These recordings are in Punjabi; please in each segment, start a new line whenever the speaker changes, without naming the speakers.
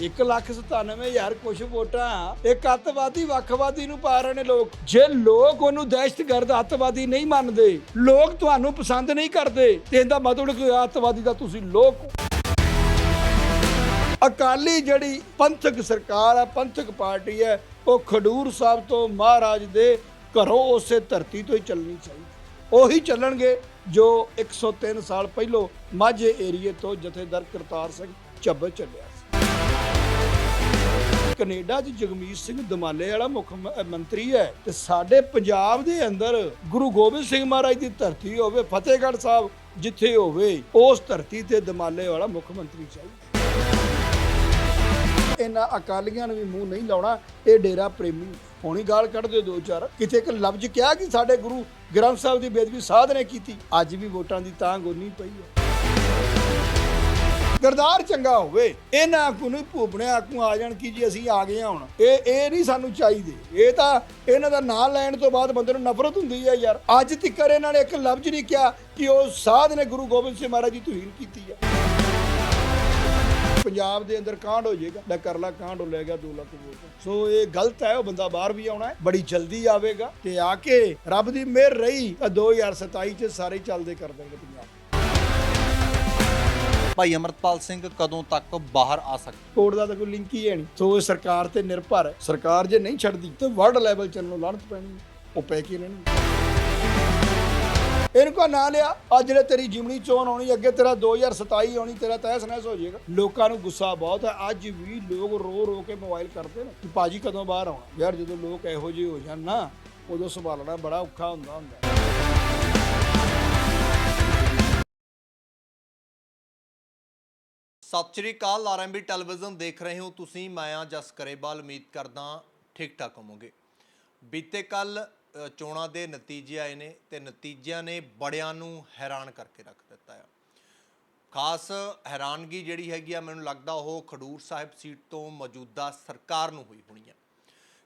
197000 ਕੁਛ ਵੋਟਾਂ। ਇੱਕ ਅੱਤਵਾਦੀ ਵੱਖਵਾਦੀ ਨੂੰ ਪਾ ਰਹੇ ਨੇ ਲੋਕ। ਜੇ ਲੋਕ ਉਹਨੂੰ ਦਹਿਸ਼ਤਗਰਦ ਅੱਤਵਾਦੀ ਨਹੀਂ ਮੰਨਦੇ, ਲੋਕ ਤੁਹਾਨੂੰ ਪਸੰਦ ਨਹੀਂ ਕਰਦੇ, ਤੇ ਇਹਦਾ ਮਤਲਬ ਕਿ ਅੱਤਵਾਦੀ ਦਾ ਤੁਸੀਂ ਲੋਕ ਅਕਾਲੀ ਜਿਹੜੀ ਪੰਥਕ ਸਰਕਾਰ ਹੈ ਪੰਥਕ ਪਾਰਟੀ ਹੈ ਉਹ ਖਡੂਰ ਸਾਹਿਬ ਤੋਂ ਮਹਾਰਾਜ ਦੇ ਘਰੋਂ ਉਸੇ ਧਰਤੀ ਤੋਂ ਹੀ ਚੱਲਣੀ ਚਾਹੀਦੀ। ਉਹੀ ਚੱਲਣਗੇ ਜੋ 103 ਸਾਲ ਪਹਿਲੋਂ ਮਾਝੇ ਏਰੀਏ ਤੋਂ ਜਥੇਦਾਰ ਕਰਤਾਰ ਸਿੰਘ ਚੱਬੇ ਚੱਲਿਆ। ਕੈਨੇਡਾ 'ਚ ਜਗਮੀਤ ਸਿੰਘ ਦਮਾਲੇ ਵਾਲਾ ਮੁੱਖ ਮੰਤਰੀ ਹੈ ਤੇ ਸਾਡੇ ਪੰਜਾਬ ਦੇ ਅੰਦਰ ਗੁਰੂ ਗੋਬਿੰਦ ਸਿੰਘ ਮਹਾਰਾਜ ਦੀ ਧਰਤੀ ਹੋਵੇ, ਫਤਿਹਗੜ੍ਹ ਸਾਹਿਬ ਜਿੱਥੇ ਹੋਵੇ, ਉਸ ਧਰਤੀ ਤੇ ਦਮਾਲੇ ਵਾਲਾ ਮੁੱਖ ਮੰਤਰੀ ਚਾਹੀਦਾ। ਇਹਨਾਂ ਅਕਾਲੀਆਂ ਨੂੰ ਵੀ ਮੂੰਹ ਨਹੀਂ ਲਾਉਣਾ, ਇਹ ਡੇਰਾ ਪ੍ਰੇਮੀ ਹੋਣੀ ਗਾਲ ਕੱਢ ਦਿਓ ਦੋ ਚਾਰ। ਕਿਤੇ ਇੱਕ ਲਫ਼ਜ਼ ਕਿਹਾ ਕਿ ਸਾਡੇ ਗੁਰੂ ਗ੍ਰੰਥ ਸਾਹਿਬ ਦੀ ਬੇਦਬੀ ਸਾਧ ਨੇ ਕੀਤੀ, ਅੱਜ ਵੀ ਵੋਟਾਂ ਦੀ ਤਾਂ ਗੋਨੀ ਪਈ ਹੈ। ਗਰਦਾਰ ਚੰਗਾ ਹੋਵੇ, ਇਹਨਾਂ ਆਕੂ ਨੂੰ ਭੂਪਣੇ ਆਕੂ ਆ ਜਾਣ ਕੀ ਜੀ, ਅਸੀਂ ਆ ਗਏ ਹਾਂ ਹੁਣ। ਇਹ ਇਹ ਨਹੀਂ ਸਾਨੂੰ ਚਾਹੀਦੇ। ਇਹ ਤਾਂ ਇਹਨਾਂ ਦਾ ਨਾਂ ਲੈਣ ਤੋਂ ਬਾਅਦ ਬੰਦੇ ਨੂੰ ਨਫ਼ਰਤ ਹੁੰਦੀ ਹੈ ਯਾਰ। ਅੱਜ ਤੱਕਰ ਇਹਨਾਂ ਨੇ ਇੱਕ ਲਫ਼ਜ਼ ਨਹੀਂ ਕਿਹਾ ਕਿ ਉਹ ਸਾਧ ਨੇ ਗੁਰੂ ਗੋਬਿੰਦ ਸਿੰਘ ਮਹਾਰਾਜ ਦੀ ਤੋਹੀਨ ਕੀਤੀ ਹੈ ਪੰਜਾਬ ਦੇ ਅੰਦਰ ਕਾਂਡ ਹੋ ਜਾਏਗਾ। ਲੈ ਕਰ ਲਾ ਕਾਂਡ ਹੋ ਲੈ ਗਿਆ 2 ਲੱਖ ਵੋਟ। ਸੋ ਇਹ ਗਲਤ ਹੈ, ਉਹ ਬੰਦਾ ਬਾਹਰ ਵੀ ਆਉਣਾ ਹੈ, ਬੜੀ ਜਲਦੀ ਆਵੇਗਾ ਤੇ ਆ ਕੇ ਰੱਬ ਦੀ ਮਿਹਰ ਰਹੀ ਤਾਂ 2027 ਚ ਸਾਰੇ ਚੱਲਦੇ ਕਰ ਦੇਣਗੇ ਪੰਜਾਬ।
ਭਾਈ ਅਮਰਤਪਾਲ ਸਿੰਘ ਕਦੋਂ ਤੱਕ ਬਾਹਰ ਆ ਸਕਦੇ?
ਕੋਰਟ ਦਾ ਤਾਂ ਕੋਈ ਲਿੰਕ ਹੀ ਹੈ ਨਹੀਂ। ਸੋ ਇਹ ਸਰਕਾਰ ਤੇ ਨਿਰਭਰ ਹੈ। ਸਰਕਾਰ ਜੇ ਨਹੀਂ ਛੱਡਦੀ, ਤਾਂ ਵਰਲਡ ਲੈਵਲ ਚ ਨੂੰ ਲਾਣਤ ਪੈਣੀ ਉਹ ਪੈ ਕੇ ਰਹਿਣੀ ਇਹਨੂੰ ਕੋ ਨਾ ਲਿਆ, ਅੱਜ ਜਿਹੜੇ ਤੇਰੀ ਜਿਮਣੀ ਚੋਣ ਆਉਣੀ ਅੱਗੇ ਤੇਰਾ 2027 ਆਉਣੀ ਤੇਰਾ ਤਹਿਸ ਨਹਿਸ ਹੋ ਜਾਏਗਾ। ਲੋਕਾਂ ਨੂੰ ਗੁੱਸਾ ਬਹੁਤ ਹੈ। ਅੱਜ ਵੀ ਲੋਕ ਰੋ ਰੋ ਕੇ ਮੋਬਾਈਲ ਕਰਦੇ ਨੇ। ਕਿ ਭਾਜੀ ਕਦੋਂ ਬਾਹਰ ਆਉਣਾ? ਯਾਰ ਜਦੋਂ ਲੋਕ ਇਹੋ ਜਿਹੇ ਹੋ ਜਾਣ ਨਾ, ਉਦੋਂ ਸੰਭਾਲਣਾ ਬੜਾ ਔਖਾ ਹੁੰਦਾ ਹੁੰਦਾ
ਸਤਿ ਸ਼੍ਰੀ ਅਕਾਲ ਆਰਐਮਬੀ ਟੈਲੀਵਿਜ਼ਨ ਦੇਖ ਰਹੇ ਹੋ ਤੁਸੀਂ, ਮੈਂ ਆ ਜਸ ਕਰੇਵਾਲ, ਉਮੀਦ ਕਰਦਾ ਠੀਕ ਠਾਕ ਹੋਵੋਗੇ। ਬੀਤੇ ਕੱਲ ਚੋਣਾਂ ਦੇ ਨਤੀਜੇ ਆਏ ਨੇ ਤੇ ਨਤੀਜਿਆਂ ਨੇ ਬੜਿਆਂ ਨੂੰ ਹੈਰਾਨ ਕਰਕੇ ਰੱਖ ਦਿੱਤਾ ਆ। ਖਾਸ ਹੈਰਾਨਗੀ ਜਿਹੜੀ ਹੈਗੀ ਆ, ਮੈਨੂੰ ਲੱਗਦਾ ਉਹ ਖਡੂਰ ਸਾਹਿਬ ਸੀਟ ਤੋਂ ਮੌਜੂਦਾ ਸਰਕਾਰ ਨੂੰ ਹੋਈ ਹੋਣੀ ਆ।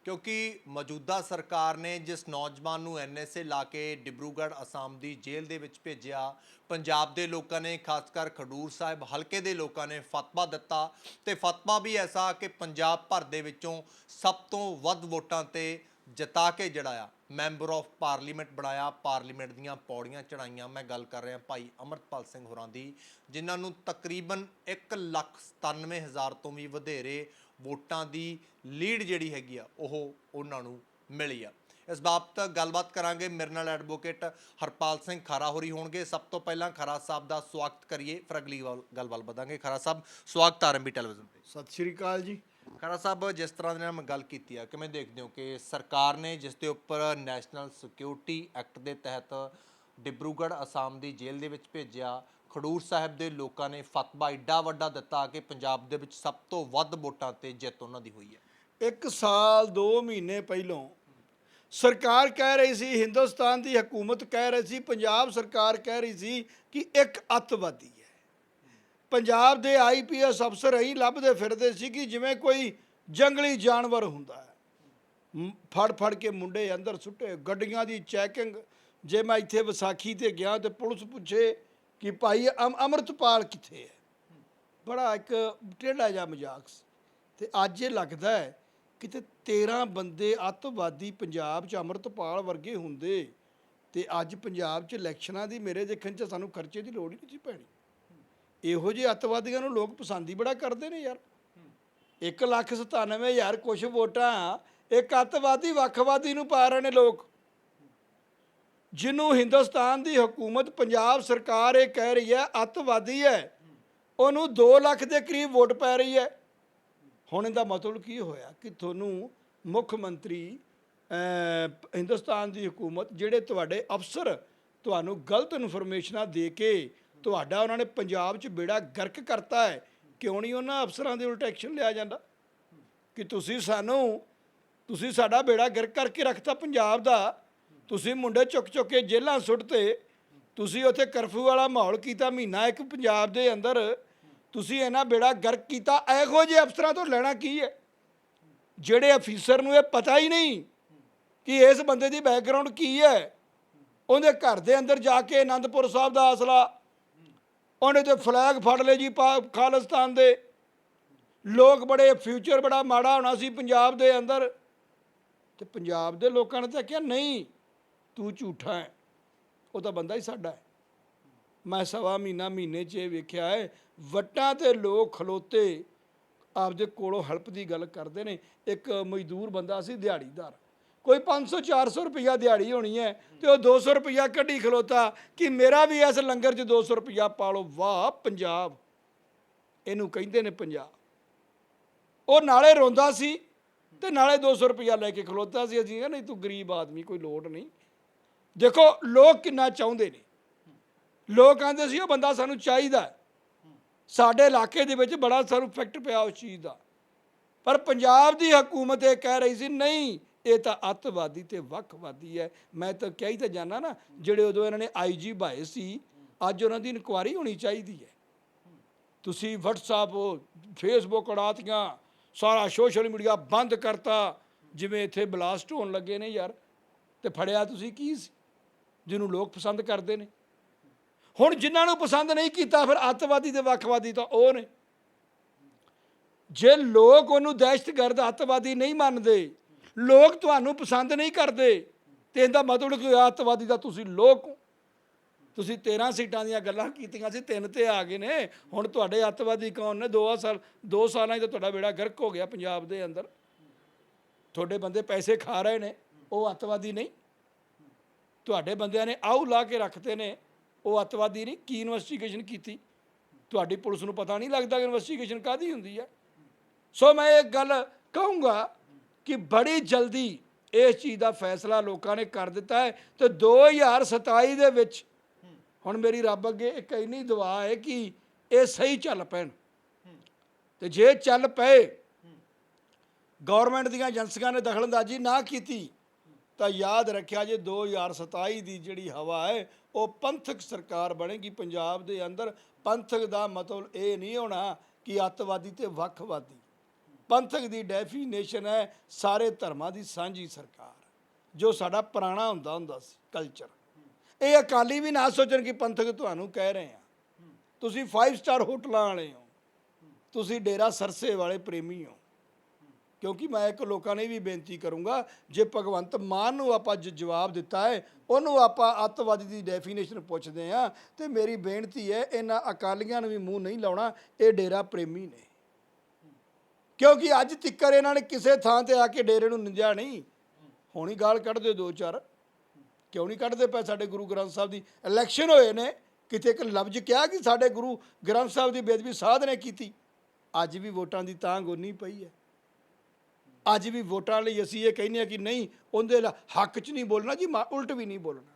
ਕਿਉਂਕਿ ਮੌਜੂਦਾ ਸਰਕਾਰ ਨੇ ਜਿਸ ਨੌਜਵਾਨ ਨੂੰ ਐਨਐਸਏ ਲਾ ਕੇ ਡਿਬਰੂਗੜ੍ਹ ਅਸਾਮ ਦੀ ਜੇਲ੍ਹ ਦੇ ਵਿੱਚ ਭੇਜਿਆ, ਪੰਜਾਬ ਦੇ ਲੋਕਾਂ ਨੇ ਖਾਸ ਕਰ ਖਡੂਰ ਸਾਹਿਬ ਹਲਕੇ ਦੇ ਲੋਕਾਂ ਨੇ ਫਤਵਾ ਦਿੱਤਾ ਤੇ ਫਤਵਾ ਵੀ ਐਸਾ ਕਿ ਪੰਜਾਬ ਭਰ ਦੇ ਵਿੱਚੋਂ ਸਭ ਤੋਂ ਵੱਧ ਵੋਟਾਂ ਤੇ ਜਿਤਾ ਕੇ ਜਿਹੜਾ ਆ ਮੈਂਬਰ ਆਫ ਪਾਰਲੀਮੈਂਟ ਬਣਾਇਆ, ਪਾਰਲੀਮੈਂਟ ਦੀਆਂ ਪੌੜੀਆਂ ਚੜਾਈਆਂ ਮੈਂ ਗੱਲ ਕਰ ਰਿਹਾ ਭਾਈ ਅਮਰਤਪਾਲ ਸਿੰਘ ਹੋਰਾਂ ਦੀ, ਜਿਨ੍ਹਾਂ ਨੂੰ ਤਕਰੀਬਨ 197000 ਤੋਂ ਵੀ ਵਧੇਰੇ ਵੋਟਾਂ ਦੀ ਲੀਡ ਜਿਹੜੀ ਹੈਗੀ ਆ ਉਹ ਉਹਨਾਂ ਨੂੰ ਮਿਲੀ ਆ। ਇਸ ਬਾਬਤ ਗੱਲਬਾਤ ਕਰਾਂਗੇ ਮੇਰੇ ਨਾਲ ਐਡਵੋਕੇਟ ਹਰਪਾਲ ਸਿੰਘ ਖਾਰਾ ਹੋਰੀ ਹੋਣਗੇ। ਸਭ ਤੋਂ ਪਹਿਲਾਂ ਖਰਾ ਸਾਹਿਬ ਦਾ ਸਵਾਗਤ ਕਰੀਏ। ਫਿਰ ਅਗਲੀ ਵੱਲ- ਗੱਲਬਾਤ ਵਧਾਂਗੇ। ਖਰਾ ਸਾਹਿਬ ਸਵਾਗਤ ਆਰਐਮਬੀ ਟੈਲੀਵਿਜ਼ਨ ਤੇ।
ਸਤਿ ਸ਼੍ਰੀ ਅਕਾਲ ਜੀ।
ਖਰਾ ਸਾਹਿਬ ਜਿਸ ਤਰ੍ਹਾਂ ਦੇ ਨਾਲ ਮੈਂ ਗੱਲ ਕੀਤੀ ਆ ਕਿਵੇਂ ਦੇਖਦੇ ਹੋ ਕਿ ਸਰਕਾਰ ਨੇ ਜਿਸ ਦੇ ਉੱਪਰ ਨੈਸ਼ਨਲ ਸਿਕਿਉਰਿਟੀ ਐਕਟ ਦੇ ਤਹਿਤ ਡਿਬਰੂਗੜ੍ਹ ਅਸਾਮ ਦੀ ਜੇਲ੍ਹ ਦੇ ਵਿੱਚ ਭੇਜਿਆ ਖਡੂਰ ਸਾਹਿਬ ਦੇ ਲੋਕਾਂ ਨੇ ਫਤਵਾ ਏਡਾ ਵੱਡਾ ਦਿੱਤਾ ਕਿ ਪੰਜਾਬ ਦੇ ਵਿੱਚ ਸਭ ਤੋਂ ਵੱਧ ਵੋਟਾਂ ਤੇ ਜਿੱਤ ਉਹਨਾਂ ਦੀ ਹੋਈ ਹੈ।
ਇੱਕ ਸਾਲ 2 ਮਹੀਨੇ ਪਹਿਲੋਂ ਸਰਕਾਰ ਕਹਿ ਰਹੀ ਸੀ, ਹਿੰਦੁਸਤਾਨ ਦੀ ਹਕੂਮਤ ਕਹਿ ਰਹੀ ਸੀ, ਪੰਜਾਬ ਸਰਕਾਰ ਕਹਿ ਰਹੀ ਸੀ ਕਿ ਇੱਕ ਅੱਤਵਾਦੀ ਹੈ। ਪੰਜਾਬ ਦੇ ਆਈਪੀਐਸ ਅਫਸਰ ਹੀ ਲੱਭਦੇ ਫਿਰਦੇ ਸੀ ਕਿ ਜਿਵੇਂ ਕੋਈ ਜੰਗਲੀ ਜਾਨਵਰ ਹੁੰਦਾ ਹੈ। ਫੜ ਫੜ ਕੇ ਮੁੰਡੇ ਅੰਦਰ ਸੁੱਟੇ, ਗੱਡੀਆਂ ਦੀ ਚੈਕਿੰਗ, ਜੇ ਮੈਂ ਇੱਥੇ ਵਿਸਾਖੀ ਤੇ ਗਿਆ ਤੇ ਪੁਲਿਸ ਪੁੱਛੇ ਕਿ ਭਾਈ ਅਮ- ਅੰਮ੍ਰਿਤਪਾਲ ਕਿੱਥੇ ਹੈ? ਬੜਾ ਇੱਕ ਟੇਢਾ ਜਿਹਾ ਮਜ਼ਾਕ ਸੀ। ਤੇ ਅੱਜ ਇਹ ਲੱਗਦਾ ਹੈ ਕਿਤੇ 13 ਬੰਦੇ ਅੱਤਵਾਦੀ ਪੰਜਾਬ 'ਚ ਅੰਮ੍ਰਿਤਪਾਲ ਵਰਗੇ ਹੁੰਦੇ ਤੇ ਅੱਜ ਪੰਜਾਬ 'ਚ ਇਲੈਕਸ਼ਨਾਂ ਦੀ ਮੇਰੇ ਦੇਖਣ 'ਚ ਸਾਨੂੰ ਖਰਚੇ ਦੀ ਲੋੜ ਹੀ ਨਹੀਂ ਸੀ ਪੈਣੀ। ਇਹੋ ਜਿਹੇ ਅੱਤਵਾਦੀਆਂ ਨੂੰ ਲੋਕ ਪਸੰਦ ਹੀ ਬੜਾ ਕਰਦੇ ਨੇ ਯਾਰ। 197000 ਕੁਛ ਵੋਟਾਂ, ਇੱਕ ਅੱਤਵਾਦੀ ਵੱਖਵਾਦੀ ਨੂੰ ਪਾ ਰਹੇ ਨੇ ਲੋਕ। ਜਿਹਨੂੰ ਹਿੰਦੁਸਤਾਨ ਦੀ ਹਕੂਮਤ ਪੰਜਾਬ ਸਰਕਾਰ ਇਹ ਕਹਿ ਰਹੀ ਹੈ, ਅੱਤਵਾਦੀ ਹੈ, ਉਹਨੂੰ 2 ਲੱਖ ਦੇ ਕਰੀਬ ਵੋਟ ਪੈ ਰਹੀ ਹੈ। ਹੁਣ ਇਹਦਾ ਮਤਲਬ ਕੀ ਹੋਇਆ ਕਿ ਤੁਹਾਨੂੰ ਮੁੱਖ ਮੰਤਰੀ ਹਿੰਦੁਸਤਾਨ ਦੀ ਹਕੂਮਤ ਜਿਹੜੇ ਤੁਹਾਡੇ ਅਫਸਰ ਤੁਹਾਨੂੰ ਗਲਤ ਇਨਫੋਰਮੇਸ਼ਨਾਂ ਦੇ ਕੇ ਤੁਹਾਡਾ ਉਹਨਾਂ ਨੇ ਪੰਜਾਬ 'ਚ ਬੇੜਾ ਗਰਕ ਕਰਤਾ ਹੈ, ਕਿਉਂ ਨਹੀਂ ਉਹਨਾਂ ਅਫਸਰਾਂ ਦੇ ਉਲਟ ਐਕਸ਼ਨ ਲਿਆ ਜਾਂਦਾ? ਕਿ ਤੁਸੀਂ ਸਾਨੂੰ, ਤੁਸੀਂ ਸਾਡਾ ਬੇੜਾ ਗਰਕ ਕਰਕੇ ਰੱਖਤਾ ਪੰਜਾਬ ਦਾ ਤੁਸੀਂ ਮੁੰਡੇ ਚੁੱਕ ਚੁੱਕ ਕੇ ਜੇਲ੍ਹਾਂ ਸੁੱਟਤੇ, ਤੁਸੀਂ ਉੱਥੇ ਕਰਫਿਊ ਵਾਲਾ ਮਾਹੌਲ ਕੀਤਾ, ਮਹੀਨਾ ਇੱਕ ਪੰਜਾਬ ਦੇ ਅੰਦਰ ਤੁਸੀਂ ਇਹਨਾਂ ਬੇੜਾ ਗਰਕ ਕੀਤਾ, ਇਹੋ ਜਿਹੇ ਅਫਸਰਾਂ ਤੋਂ ਲੈਣਾ ਕੀ ਹੈ? ਜਿਹੜੇ ਅਫੀਸਰ ਨੂੰ ਇਹ ਪਤਾ ਹੀ ਨਹੀਂ ਕਿ ਇਸ ਬੰਦੇ ਦੀ ਬੈਕਗ੍ਰਾਉਂਡ ਕੀ ਹੈ। ਉਹਦੇ ਘਰ ਦੇ ਅੰਦਰ ਜਾ ਕੇ ਆਨੰਦਪੁਰ ਸਾਹਿਬ ਦਾ ਅਸਲਾ, ਉਹਨੇ ਤੇ ਫਲੈਗ ਫੜ ਲਏ ਜੀ ਪਾ- ਖਾਲਿਸਤਾਨ ਦੇ। ਲੋਕ ਬੜੇ ਫਿਊਚਰ ਬੜਾ ਮਾੜਾ ਹੋਣਾ ਸੀ ਪੰਜਾਬ ਦੇ ਅੰਦਰ। ਤੇ ਪੰਜਾਬ ਦੇ ਲੋਕਾਂ ਨੇ ਤਾਂ ਕਿਹਾ, ਨਹੀਂ ਤੂੰ ਝੂਠਾ ਹੈ। ਉਹ ਤਾਂ ਬੰਦਾ ਹੀ ਸਾਡਾ ਹੈ। ਮੈਂ ਸਵਾ ਮਹੀਨਾ ਮਹੀਨੇ 'ਚ ਇਹ ਵੇਖਿਆ ਹੈ, ਵੱਟਾਂ ਤੇ ਲੋਕ ਖਲੋਤੇ ਆਪਦੇ ਕੋਲੋਂ ਹੈਲਪ ਦੀ ਗੱਲ ਕਰਦੇ ਨੇ। ਇੱਕ ਮਜ਼ਦੂਰ ਬੰਦਾ ਸੀ ਦਿਹਾੜੀਦਾਰ। ਕੋਈ 500 400 ਰੁਪਇਆ ਦਿਹਾੜੀ ਹੋਣੀ ਹੈ ਤੇ ਉਹ 200 ਰੁਪਇਆ ਕੱਢੀ ਖਲੋਤਾ ਕਿ ਮੇਰਾ ਵੀ ਇਸ ਲੰਗਰ 'ਚ 200 ਰੁਪਇਆ ਪਾ ਲਓ। ਵਾਹ, ਪੰਜਾਬ। ਇਹਨੂੰ ਕਹਿੰਦੇ ਨੇ ਪੰਜਾਬ। ਉਹ ਨਾਲੇ ਰੋਂਦਾ ਸੀ ਤੇ ਨਾਲੇ 200 ਰੁਪਇਆ ਲੈ ਕੇ ਖਲੋਤਾ ਸੀ। ਅਸੀਂ ਕਿਹਾ, ਨਹੀਂ, ਤੂੰ ਗਰੀਬ ਆਦਮੀ, ਕੋਈ ਲੋੜ ਨਹੀਂ। ਦੇਖੋ, ਲੋਕ ਕਿੰਨਾ ਚਾਹੁੰਦੇ ਨੇ। ਲੋਕ ਕਹਿੰਦੇ ਸੀ, ਉਹ ਬੰਦਾ ਸਾਨੂੰ ਚਾਹੀਦਾ ਸਾਡੇ ਇਲਾਕੇ ਦੇ ਵਿੱਚ ਬੜਾ ਸਾਨੂੰ ਇਫੈਕਟ ਪਿਆ ਉਸ ਚੀਜ਼ ਦਾ। ਪਰ ਪੰਜਾਬ ਦੀ ਹਕੂਮਤ ਇਹ ਕਹਿ ਰਹੀ ਸੀ, ਨਹੀਂ, ਇਹ ਤਾਂ ਅੱਤਵਾਦੀ ਤੇ ਵੱਖਵਾਦੀ ਹੈ। ਮੈਂ ਤਾਂ ਕਹਿ ਹੀ ਤਾਂ ਜਾਣਾ ਨਾ, ਜਿਹੜੇ ਉਦੋਂ ਇਹਨਾਂ ਨੇ ਆਈਜੀ ਭਾਏ ਸੀ, ਅੱਜ ਉਹਨਾਂ ਦੀ ਇਨਕੁਆਰੀ ਹੋਣੀ ਚਾਹੀਦੀ ਹੈ। ਤੁਸੀਂ WhatsApp ਫੇਸਬੁੱਕ ਉਡਾਤੀਆਂ, ਸਾਰਾ ਸੋਸ਼ਲ ਮੀਡੀਆ ਬੰਦ ਕਰਤਾ, ਜਿਵੇਂ ਇੱਥੇ ਬਲਾਸਟ ਹੋਣ ਲੱਗੇ ਨੇ ਯਾਰ, ਤੇ ਫੜਿਆ ਤੁਸੀਂ ਕੀ ਸੀ? ਜਿਹਨੂੰ ਲੋਕ ਪਸੰਦ ਕਰਦੇ ਨੇ। ਹੁਣ ਜਿਨ੍ਹਾਂ ਨੂੰ ਪਸੰਦ ਨਹੀਂ ਕੀਤਾ, ਫਿਰ ਅੱਤਵਾਦੀ ਤੇ ਵੱਖਵਾਦੀ ਤਾਂ ਉਹ ਨੇ। ਜੇ ਲੋਕ ਉਹਨੂੰ ਦਹਿਸ਼ਤਗਰਦ ਅੱਤਵਾਦੀ ਨਹੀਂ ਮੰਨਦੇ, ਲੋਕ ਤੁਹਾਨੂੰ ਪਸੰਦ ਨਹੀਂ ਕਰਦੇ, ਤੇ ਇਹਦਾ ਮਤਲਬ ਕਿ ਅੱਤਵਾਦੀ ਦਾ ਤੁਸੀਂ ਲੋਕ ਤੁਸੀਂ 13 ਸੀਟਾਂ ਦੀਆਂ ਗੱਲਾਂ ਕੀਤੀਆਂ ਸੀ, ਤਿੰਨ ਤੇ ਆ ਗਏ ਨੇ। ਹੁਣ ਤੁਹਾਡੇ ਅੱਤਵਾਦੀ ਕੌਣ ਨੇ? 2 ਸਾਲ 2 ਸਾਲਾਂ 'ਚ ਤਾਂ ਤੁਹਾਡਾ ਬੇੜਾ ਗਰਕ ਹੋ ਗਿਆ ਪੰਜਾਬ ਦੇ ਅੰਦਰ। ਤੁਹਾਡੇ ਬੰਦੇ ਪੈਸੇ ਖਾ ਰਹੇ ਨੇ, ਉਹ ਅੱਤਵਾਦੀ ਨਹੀਂ। ਤੁਹਾਡੇ ਬੰਦਿਆਂ ਨੇ ਆਉ ਲਾ ਕੇ ਰੱਖਤੇ ਨੇ, ਉਹ ਅੱਤਵਾਦੀ ਨਹੀਂ, ਕੀ ਇਨਵੈਸਟੀਗੇਸ਼ਨ ਕੀਤੀ? ਤੁਹਾਡੀ ਪੁਲਿਸ ਨੂੰ ਪਤਾ ਨਹੀਂ ਲੱਗਦਾ ਕਿ ਇਨਵੈਸਟੀਗੇਸ਼ਨ ਕਾਦੀ ਹੁੰਦੀ ਹੈ ਸੋ ਮੈਂ ਇੱਕ ਗੱਲ ਕਹੂੰਗਾ ਕਿ ਬੜੀ ਜਲਦੀ ਇਸ ਚੀਜ਼ ਦਾ ਫੈਸਲਾ ਲੋਕਾਂ ਨੇ ਕਰ ਦਿੱਤਾ ਹੈ ਤੇ 2027 ਦੇ ਵਿੱਚ ਹੁਣ ਮੇਰੀ ਰੱਬ ਅੱਗੇ ਇੱਕ ਇੰਨੀ ਦੁਆ ਹੈ ਕਿ ਇਹ ਸਹੀ ਚੱਲ ਪੈਣ। ਤੇ ਜੇ ਚੱਲ ਪਏ, ਗਵਰਨਮੈਂਟ ਦੀਆਂ ਏਜੰਸੀਆਂ ਨੇ ਦਖਲਅੰਦਾਜ਼ੀ ਨਾ ਕੀਤੀ ਤਾਂ ਯਾਦ ਰੱਖਿਆ ਜੇ 2027 ਦੀ ਜਿਹੜੀ ਹਵਾ ਹੈ, ਉਹ ਪੰਥਕ ਸਰਕਾਰ ਬਣੇਗੀ। ਪੰਜਾਬ ਦੇ ਅੰਦਰ ਪੰਥਕ ਦਾ ਮਤਲਬ ਇਹ ਨਹੀਂ ਹੋਣਾ ਕਿ ਅੱਤਵਾਦੀ ਤੇ ਵੱਖਵਾਦੀ। ਪੰਥਕ ਦੀ ਡੈਫੀਨੇਸ਼ਨ ਹੈ ਸਾਰੇ ਧਰਮਾਂ ਦੀ ਸਾਂਝੀ ਸਰਕਾਰ, ਜੋ ਸਾਡਾ ਪੁਰਾਣਾ ਹੁੰਦਾ ਹੁੰਦਾ ਸੀ ਕਲਚਰ ਇਹ ਅਕਾਲੀ ਵੀ ਨਾ ਸੋਚਣ ਕਿ ਪੰਥਕ ਤੁਹਾਨੂੰ ਕਹਿ ਰਹੇ ਆ। ਤੁਸੀਂ 5 ਸਟਾਰ ਹੋਟਲਾਂ ਵਾਲੇ ਹੋ। ਤੁਸੀਂ ਡੇਰਾ ਸਰਸੇ ਵਾਲੇ ਪ੍ਰੇਮੀ ਹੋ। ਕਿਉਂਕਿ ਮੈਂ ਇੱਕ ਲੋਕਾਂ ਨੇ ਵੀ ਬੇਨਤੀ ਕਰੂੰਗਾ, ਜੇ ਭਗਵੰਤ ਮਾਨ ਨੂੰ ਆਪਾਂ ਜ- ਜਵਾਬ ਦਿੱਤਾ ਹੈ, ਉਹਨੂੰ ਆਪਾਂ ਅੱਤਵਾਦੀ ਦੀ ਡੈਫੀਨੇਸ਼ਨ ਪੁੱਛਦੇ ਆ ਤੇ ਮੇਰੀ ਬੇਨਤੀ ਹੈ, ਇਹਨਾਂ ਅਕਾਲੀਆਂ ਨੂੰ ਵੀ ਮੂੰਹ ਨਹੀਂ ਲਾਉਣਾ, ਇਹ ਡੇਰਾ ਪ੍ਰੇਮੀ ਨੇ। ਕਿਉਂਕਿ ਅੱਜ ਤਿੱਕਰ ਇਹਨਾਂ ਨੇ ਕਿਸੇ ਥਾਂ ਤੇ ਆ ਕੇ ਡੇਰੇ ਨੂੰ ਨਿੰਦਿਆ ਨਹੀਂ। ਹੁਣੀ ਗਾਲ ਕੱਢਦੇ ਦੋ ਚਾਰ। ਕਿਉਂ ਨਹੀਂ ਕੱਢਦੇ ਪਏ ਸਾਡੇ ਗੁਰੂ ਗ੍ਰੰਥ ਸਾਹਿਬ ਦੀ? ਇਲੈਕਸ਼ਨ ਹੋਏ ਨੇ, ਕਿਤੇ ਇੱਕ ਲਫ਼ਜ਼ ਕਿਹਾ ਕਿ ਸਾਡੇ ਗੁਰੂ ਗ੍ਰੰਥ ਸਾਹਿਬ ਦੀ ਬੇਦਬੀ ਸਾਧ ਨੇ ਕੀਤੀ। ਅੱਜ ਵੀ ਵੋਟਾਂ ਦੀ ਤਾਂ ਉਨੀ ਪਈ ਹੈ। ਅੱਜ ਵੀ ਵੋਟਾਂ ਲਈ ਅਸੀਂ ਇਹ ਕਹਿੰਦੇ ਆ ਕਿ ਨਹੀਂ, ਉਹਦੇ ਲ- ਹੱਕ 'ਚ ਨਹੀਂ ਬੋਲਣਾ ਜੀ, ਮਾ- ਉਲਟ ਵੀ ਨਹੀਂ ਬੋਲਣਾ।